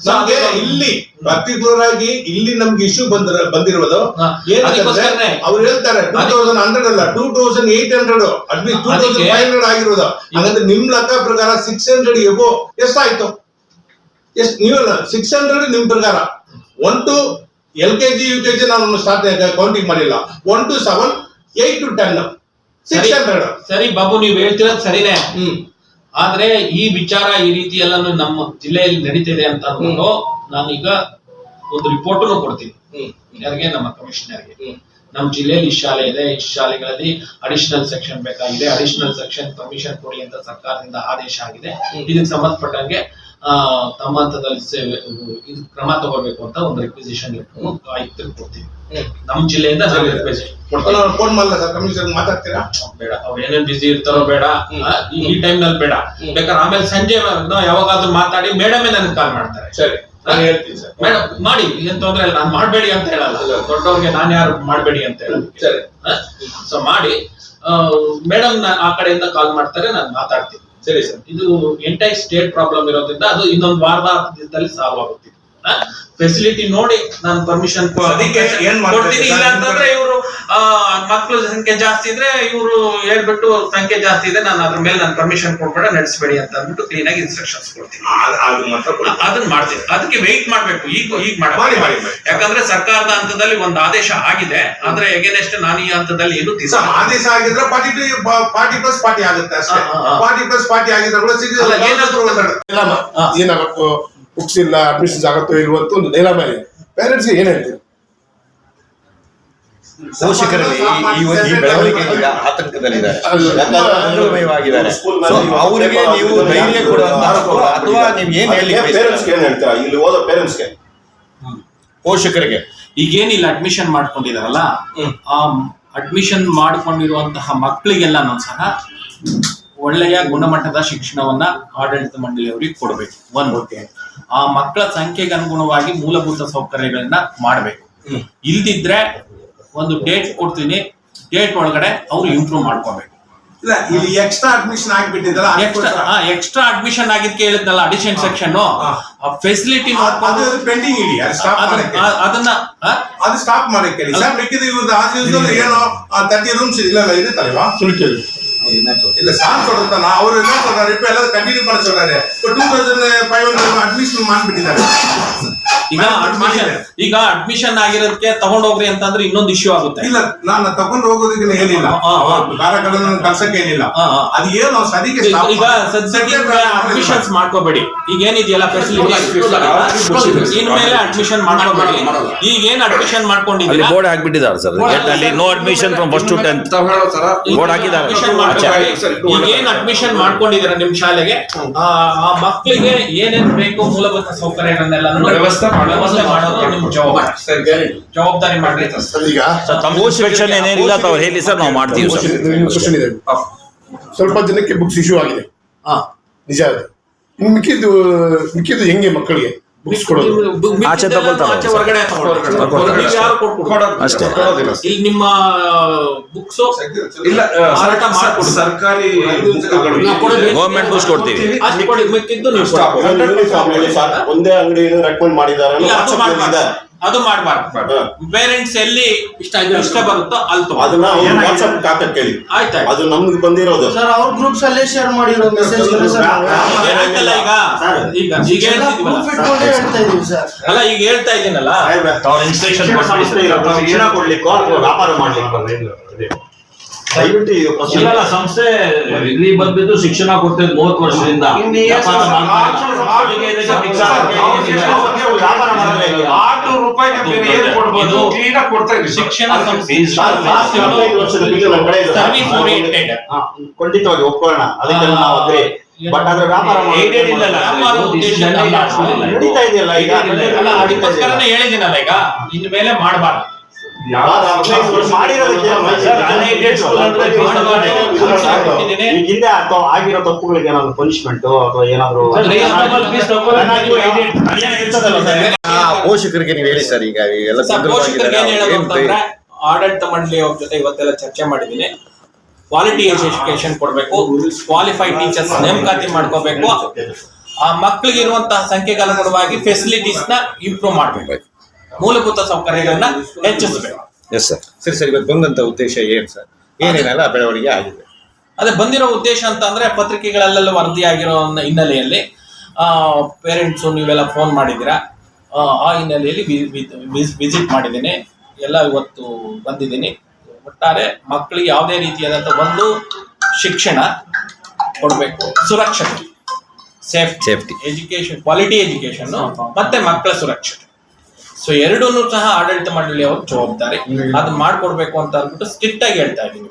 ನಮ್ಗೆ ಇಲ್ಲಿ ಪರ್ಟಿಕ್ಯುಲರ್ ಆಗಿ ಇಲ್ಲಿ ನಮ್ಗೆ ಇಶ್ಯೂ ಬಂದಿರ ಬಂದಿರೋದು ಹಾ, ಅದಕ್ಕೋಸ್ಕರನೇ. ಅವ್ರು ಹೇಳ್ತಾರೆ ಟೂ ತೌಸಂಡ್ ಹಂಡ್ರೆಡ್ ಅಲ್ಲ two thousand eight hundred at least two thousand ಅದಕ್ಕೆ- ಫೈವ್ ಹಂಡ್ರೆಡ್ ಆಗಿರೋದು. ಹಾಗಾದ್ರೆ ನಿಮ್ ಲೆಕ್ಕ ಪ್ರಕಾರ ಸಿಕ್ಸ್ ಹಂಡ್ರೆಡ್ ಎಬೋ ಎಷ್ಟಾಯ್ತು? ಎಷ್ಟ್ ನೀವಲ್ಲ ಸಿಕ್ಸ್ ಹಂಡ್ರೆಡ್ ನಿಮ್ ಪ್ರಕಾರ. One two L K G U K G ನಾನು ಸ್ಟಾರ್ಟ್ ಕೌಂಟಿಂಗ್ ಮಾಡಿಲ್ಲ. One to seven eight to ten six ಸರಿ. ಹಂಡ್ರೆಡ್ ಸರಿ ಬಾಬು ನೀವ್ ಹೇಳ್ತಿರೋದು ಸರಿನೇ. ಹ್ಮ್. ಆದ್ರೆ ಈ ವಿಚಾರ ಈ ರೀತಿ ಎಲ್ಲ ನಮ್ಮ ಜಿಲ್ಲೆಯಲ್ಲಿ ನಡೀತಿದೆ ಅಂತ ಅಂದ್ಬಿಟ್ಟು ನಾನೀಗ ಒಂದು ರಿಪೋರ್ಟ್ ಕೊಡ್ತೀನಿ. ಯಾರಿಗೆ? ನಮ್ಮ ಕಮಿಷನರ್ಗೆ. ನಮ್ಮ ಜಿಲ್ಲೆಯಲ್ಲಿ ಈ ಶಾಲೆ ಇದೆ. ಈ ಶಾಲೆಗಳಲ್ಲಿ ಅಡಿಷನಲ್ ಸೆಕ್ಷನ್ ಬೇಕಾಗಿದೆ. ಅಡಿಷನಲ್ ಸೆಕ್ಷನ್ ಪರ್ಮಿಷನ್ ಕೊಡಿ ಅಂತ ಸರ್ಕಾರದಿಂದ ಆದೇಶ ಆಗಿದೆ. ಇದಕ್ಕೆ ಸಂಬಂಧಪಟ್ಟಂಗೆ ತಮ್ಮ ಹಂತದಲ್ಲಿ ಸೇವೆ ಇದು ಕ್ರಮ ತಗೋಬೇಕು ಅಂತ ಒಂದು ರಿಕ್ವಿಸಿಷನ್ ಆಯುಕ್ತರಿಗೆ ಕೊಡ್ತೀವಿ. ನಮ್ಮ ಜಿಲ್ಲೆಯಿಂದ ಫೋನ್ ಮಾಡಲ್ಲ ಸರ್ ಕಮಿಷನರ್ ಮಾತಾಡ್ತೀರಾ? ಬೇಡ. ಅವ್ರು ಏನೇನ್ ಬಿಸಿ ಇರ್ತಾರೋ ಬೇಡ. ಈ- ಟೈಮ್ನಲ್ಲಿ ಬೇಡ. ಬೇಕಾದ್ರೆ ಆಮೇಲೆ ಸಂಜೆ ಯಾವಾಗಾದ್ರೂ ಮಾತಾಡಿ ಮೇಡಮೇ ನನಗೆ ಕಾಲ್ ಮಾಡ್ತಾರೆ. ಸರಿ. ನಾನು ಹೇಳ್ತೀನಿ ಸರ್. ಮೇಡಮ್ ಮಾಡಿ ಏನ್ ತೊಂದ್ರೆ ಇಲ್ಲ. ನಾನು ಮಾಡಬೇಡಿ ಅಂತ ಹೇಳಲ್ಲ. ದೊಡ್ಡವ್ರಿಗೆ ನಾನು ಯಾರು ಮಾಡಬೇಡಿ ಅಂತ ಹೇಳಿ ಸರಿ. ಸೊ ಮಾಡಿ ಮೇಡಮ್ ಆ ಕಡೆಯಿಂದ ಕಾಲ್ ಮಾಡ್ತಾರೆ ನಾನು ಮಾತಾಡ್ತೀನಿ. ಸರಿ ಸರ್ ಇದು ಎಂಟೈ ಸ್ಟೇಟ್ ಪ್ರಾಬ್ಲಮ್ ಇರೋದ್ರಿಂದ ಅದು ಇನ್ನೊಂದು ವಾರದ ದಿನದಲ್ಲಿ ಸಾಲ್ವ್ ಆಗುತ್ತೆ. ಫೆಸಿಲಿಟಿ ನೋಡಿ ನಾನು ಪರ್ಮಿಷನ್ ಅದಕ್ಕೆ ಏನ್ ಮಾಡ್ಬೇಕು ಕೊಡ್ತೀನಿ ಇಲ್ಲ? ಅಂತಂದ್ರೆ ಇವರು ಮಕ್ಕಳ ಸಂಖ್ಯೆ ಜಾಸ್ತಿ ಇದ್ರೆ ಇವರು ಹೇಳ್ಬಿಟ್ಟು ಸಂಖ್ಯೆ ಜಾಸ್ತಿ ಇದೆ ನಾನು ಅದ್ರ ಮೇಲೆ ನಾನು ಪರ್ಮಿಷನ್ ಕೊಡ್ಬೇಡ ನಡೆಸಬೇಡಿ ಅಂತ ಅಂದ್ಬಿಟ್ಟು ಕ್ಲೀನ್ ಆಗಿ ಇನ್ಸ್ಟ್ರಕ್ಷನ್ಸ್ ಕೊಡ್ತೀನಿ. ಅದನ್ನ ಮಾಡ್ತೀನಿ. ಅದಕ್ಕೆ ವೆಯ್ಟ್ ಮಾಡ್ಬೇಕು. ಈಗ ಈಗ ಮಾಡಿ, ಮಾಡಿ ಮಾಡಿ, ಮಾಡಿ. ಯಾಕಂದ್ರೆ ಸರ್ಕಾರದ ಹಂತದಲ್ಲಿ ಒಂದು ಆದೇಶ ಆಗಿದೆ. ಆದ್ರೆ ಎಗೇನೆಸ್ಟ್ ನಾನು ಈ ಹಂತದಲ್ಲಿ ಏನು ಆದೇಶ ಆಗಿದ್ರೆ forty two forty plus forty ಆಗುತ್ತೆ. ಪಾರ್ಟಿ ಪ್ಲಸ್ ಪಾರ್ಟಿ ಆಗಿದ್ರೆ ಏನಾದ್ರು ಬುಕ್ಸ್ ಇಲ್ಲ ಅಡ್ಮಿಷನ್ಸ್ ಆಗತ್ತೋ ಇಲ್ವೋ ಅಂತ ಒಂದು ನೇಲ ಇದೆ. ಪೇರೆಂಟ್ಸ್ ಏನ್ ಹೇಳ್ತೀರಿ? ಪೋಷಕರಲ್ಲಿ ಈ ಒಂದು ಈ ಬೆಳವಣಿಗೆ ಆತಂಕದಲ್ಲಿದ್ದಾರೆ. ಅದು- ಯಾಕಂದ್ರೆ ಅನುಭವವಾಗಿದ್ದಾರೆ ಸ್ಕೂಲ್ So, ಅವರಿಗೆ ನೀವು ಧೈರ್ಯ ಕೊಡುವಂತಹ ಅಥವಾ ನೀವು ಏನ್ ಹೇಳಲಿಕ್ಕೆ ಪೇರೆಂಟ್ಸ್ಗೆ ಏನ್ ಹೇಳ್ತೀರಾ? ಇಲ್ಲಿ ಓದೋ ಪೇರೆಂಟ್ಸ್ಗೆ ಪೋಷಕರಿಗೆ. ಈಗೇನಿಲ್ಲ ಅಡ್ಮಿಷನ್ ಮಾಡ್ಕೊಂಡಿದಾರಲ್ಲ? ಆ ಅಡ್ಮಿಷನ್ ಮಾಡ್ಕೊಂಡಿರುವಂತಹ ನಾನು ಸಹ ಒಳ್ಳೆಯ ಗುಣಮಟ್ಟದ ಶಿಕ್ಷಣವನ್ನ ಆಡಳಿತ ಮಂಡಳಿಯವರಿಗೆ ಕೊಡಬೇಕು. ಒಂದು ಆ ಮಕ್ಕಳ ಸಂಖ್ಯೆಗೆ ಅನುಗುಣವಾಗಿ ಮೂಲಭೂತ ಸೌಕರ್ಯಗಳನ್ನ ಮಾಡಬೇಕು. ಇಲ್ದಿದ್ರೆ ಒಂದು ಡೇಟ್ ಕೊಡ್ತೀನಿ ಡೇಟ್ ಒಳಗಡೆ ಅವ್ರು ಇಂಪ್ರೂವ್ ಮಾಡ್ಕೋಬೇಕು. ಇಲ್ಲ ಇಲ್ಲಿ ಎಕ್ಸ್ಟ್ರಾ ಅಡ್ಮಿಷನ್ ಆಗಿಬಿಟ್ಟಿದ್ದಲ್ಲ ಎಕ್ಸ್ಟ್ರಾ ಎಕ್ಸ್ಟ್ರಾ ಅಡ್ಮಿಷನ್ ಆಗಿದ್ಕೆ ಹೇಳಿದ್ನಲ್ಲ ಅಡಿಷನ್ ಸೆಕ್ಷನ್. ಫೆಸಿಲಿಟಿ ಅದು ಪೆಂಡಿಂಗ್ ಇಡಿ ಅದನ್ನ ಅದು ಸ್ಟಾಪ್ ಮಾಡಕ್ಕೆ ಹೇಳಿ ಸರ್ ಬೇಕಿದ್ರೆ ಇವ್ರದ್ದು ಆ ದಿವಸದಲ್ಲಿ ಏನೋ ತರ್ಟಿ ರೂಮ್ಸ್ ಇಲ್ಲ ಇರುತ್ತಲ್ವಾ? ಇಲ್ಲ சார் சொல்றது நான் அவர் என்ன சொல்றாரு இப்ப எல்லாரும் கண்டினியூ பண்ண சொல்றாரு இப்ப ಈಗ ಅಡ್ಮಿಷನ್ ಈಗ ಅಡ್ಮಿಷನ್ ಆಗಿರೋದಕ್ಕೆ ತಗೊಂಡ್ ಹೋಗ್ರಿ ಅಂತಂದ್ರೆ ಇನ್ನೊಂದು ಇಶ್ಯೂ ಆಗುತ್ತೆ ಇಲ್ಲ ನಾನು ತಗೊಂಡ್ ಹೋಗೋದಕ್ಕೆ ಏನಿಲ್ಲ ಕಾರ್ಯಕ್ರಮ ಕಲ್ಸಕ್ಕೆ ಏನಿಲ್ಲ ಅದು ಏನು ಸದಿಗೆ ಈಗ ಸದ್ಯಕ್ಕೆ ಅಡ್ಮಿಷನ್ಸ್ ಮಾಡ್ಕೋಬೇಡಿ ಈಗ ಏನಿದೆಯಲ್ಲ ಫೆಸಿಲಿಟಿ ಇನ್ಮೇಲೆ ಅಡ್ಮಿಷನ್ ಮಾಡ್ಕೋಬೇಡಿ ಈಗ ಏನ್ ಅಡ್ಮಿಷನ್ ಮಾಡ್ಕೊಂಡಿದ್ದೀರಾ board ಹಾಕ್ಬಿಟ್ಟಿದ್ದಾರೆ sir gate no admission from first to tenth board ಹಾಕಿದ್ದಾರೆ ಅಡ್ಮಿಷನ್ ಮಾಡ್ಕೋಬೇಡಿ ಈಗ ಏನ್ ಅಡ್ಮಿಷನ್ ಮಾಡ್ಕೊಂಡಿದ್ದೀರಾ ನಿಮ್ ಶಾಲೆಗೆ? ಆ ಆ ಮಕ್ಕಳಿಗೆ ಏನೇನ್ ಬೇಕು ಮೂಲಭೂತ ಸೌಕರ್ಯಗಳನ್ನೆಲ್ಲ ವ್ಯವಸ್ಥೆ ವ್ಯವಸ್ಥೆ ಮಾಡೋದು ನಿಮ್ ಜವಾಬ್ದಾರಿ. ಜವಾಬ್ದಾರಿ ಮಾಡ್ರಿ. ಈಗ ತಾವು ಹೇಳಿ ಸರ್ ನಾವು ಮಾಡ್ತೀವಿ ಸರ್. ಕ್ವಶನ್ ಇದೆ ಸ್ವಲ್ಪ ಜನಕ್ಕೆ ಬುಕ್ಸ್ ಇಶ್ಯೂ ಆಗಿದೆ. ಹಾ. ನಿಜ ಅದು. ಮಿಕ್ಕಿದ್ದು ಮಿಕ್ಕಿದ್ದು ಹೆಂಗೆ ಮಕ್ಕಳಿಗೆ? ಬುಕ್ಸ್ ಕೊಡೋದು. ಆಚೆ ತಗೊಳ್ತಾರೆ ಆಚೆ ಹೊರಗಡೆ ಯಾರು? ಅಷ್ಟೇ. ಇಲ್ಲಿ ನಿಮ್ಮ ಬುಕ್ಸ್ ಇಲ್ಲ ಮಾರಾಟ ಮಾಡ್ಕೊಡಿ. ಸರ್ಕಾರಿ ಗೌರ್ಮೆಂಟ್ ಬುಕ್ಸ್ ಕೊಡ್ತೀವಿ. ಅಷ್ಟು ಕೊಡಿ ಮಿಕ್ಕಿದ್ದು ನೀವು. ಒಂದು uniform ಒಂದೇ ಅಂಗಡಿ ರೆಕಮೆಂಡ್ ಮಾಡಿದ್ದಾರೆ ಅದು ಮಾಡ್ಬಾರ್ದು. ಪೇರೆಂಟ್ಸ್ ಎಲ್ಲಿ ಇಷ್ಟ ಇಷ್ಟ ಬರುತ್ತೋ ಅಲ್ಲಿ ತಗೋ ಅದನ್ನ ವಾಟ್ಸ್ಆಪ್ ಕಾಕ ಕೇಳಿ. ಆಯ್ತಾಯ್ತು ಅದು ನಮ್ಗೆ ಬಂದಿರೋದು. ಸರ್ ಅವ್ರ ಗ್ರೂಪ್ಸ್ ಅಲ್ಲೇ ಶೇರ್ ಮಾಡಿರೋ ಮೆಸೇಜ್ ಏನಾಯ್ತಲ್ಲ ಈಗ? ಈಗ ಈಗ ಹೇಳ್ತಾ ಇದೀವಿ ಸರ್ ಅಲ್ಲ ಈಗ ಹೇಳ್ತಾ ಇದ್ದೀನಲ್ಲ? ಇನ್ಸ್ಟ್ರಕ್ಷನ್ ಕೊಡ್ಲಿಕ್ಕೋ ಅಥವಾ ವ್ಯಾಪಾರ ಮಾಡ್ಲಿಕ್ಕೋ ದಯವಿಟ್ಟು ಇಲ್ಲ ಸಂಸ್ಥೆ ಇಲ್ಲಿ ಬಂದ್ಬಿಟ್ಟು ಶಿಕ್ಷಣ ಕೊಡ್ತಿದ್ದು ಮೂವತ್ತು ವರ್ಷದಿಂದ. ಶಿಕ್ಷಣ ಖಂಡಿತವಾಗಿ ಒಪ್ಕೊಳ್ಳೋಣ. ಅದಕ್ಕೆಲ್ಲ ನಾವು ಅಗ್ರಿ. ಬಟ್ ಅದ್ರ ವ್ಯಾಪಾರ. ನಡೀತಾ ಇದೆಯಲ್ಲ ಈಗ? ಅದಕ್ಕೋಸ್ಕರನೇ ಹೇಳಿದ್ದೀನಲ್ಲ ಈಗ. ಇನ್ಮೇಲೆ ಮಾಡಬಾರ್ದು. ಹಿಂದೆ ಅಥವಾ ಆಗಿರೋ ತಪ್ಪುಗಳಿಗೆ ಏನಾದ್ರು ಪನಿಷ್ಮೆಂಟ್ ಅಥವಾ ಏನಾದ್ರು. ಪೋಷಕರಿಗೆ ನೀವು ಹೇಳಿ ಸರ್ ಈಗ ಎಲ್ಲ ಆಡಳಿತ ಮಂಡಳಿ ಅವ್ರ ಹೇಳೋದು ಅಂತಂದ್ರೆ ಆಡಳಿತ ಮಂಡಳಿಯವ್ರ ಜೊತೆ ಇವತ್ತೆಲ್ಲ ಚರ್ಚೆ ಮಾಡಿದೀನಿ. ಕ್ವಾಲಿಟಿ ಎಜುಕೇಶನ್ ಕೊಡ್ಬೇಕು ಕ್ವಾಲಿಫೈಡ್ ಟೀಚರ್ಸ್ ನೇಮಕಾತಿ ಮಾಡ್ಕೋಬೇಕು. ಆ ಮಕ್ಳಿಗೆ ಇರುವಂತಹ ಸಂಖ್ಯೆಗೆ ಅನುಗುಣವಾಗಿ ಫೆಸಿಲಿಟೀಸ್ನ ಇಂಪ್ರೂವ್ ಮಾಡಬೇಕು. ಮೂಲಭೂತ ಸೌಕರ್ಯಗಳನ್ನ ಹೆಚ್ಚಿಸಬೇಕು. ಎಸ್ ಸರ್ ಸರಿ ಸರ್ ಇವತ್ತು ಬಂದಂತ ಉದ್ದೇಶ ಏನ್ ಸರ್ ಏನೇನೆಲ್ಲ ಬೆಳವಣಿಗೆ ಆಗಿದೆ? ಅದೇ ಬಂದಿರೋ ಉದ್ದೇಶ ಅಂತ ಅಂದ್ರೆ ಪತ್ರಿಕೆಗಳಲ್ಲೆಲ್ಲ ವರದಿ ಆಗಿರೋ ಹಿನ್ನೆಲೆಯಲ್ಲಿ ಪೇರೆಂಟ್ಸು ನೀವೆಲ್ಲ ಫೋನ್ ಮಾಡಿದ್ದೀರಾ? ಆ, ಆ ಹಿನ್ನೆಲೆಯಲ್ಲಿ ವಿಸಿಟ್ ಮಾಡಿದ್ದೀನಿ. ಎಲ್ಲ ಇವತ್ತು ಬಂದಿದ್ದೀನಿ. ಒಟ್ಟಾರೆ ಮಕ್ಕಳಿಗೆ ಯಾವುದೇ ರೀತಿಯಾದಂಥ ಒಂದು ಶಿಕ್ಷಣ ಕೊಡಬೇಕು. ಸುರಕ್ಷತೆ. Safety safety education quality education ಮತ್ತೆ ಮಕ್ಕಳ ಸುರಕ್ಷತೆ. ಸೊ ಎರಡನ್ನೂ ಸಹ ಆಡಳಿತ ಮಂಡಳಿಯವ್ರ ಜವಾಬ್ದಾರಿ. ಅದು ಮಾಡ್ಕೊಡ್ಬೇಕು ಅಂತ ಅಂದ್ಬಿಟ್ಟು ಸ್ಟ್ರಿಕ್ಟ್ ಆಗಿ ಹೇಳ್ತಾ ಇದ್ದೀನಿ.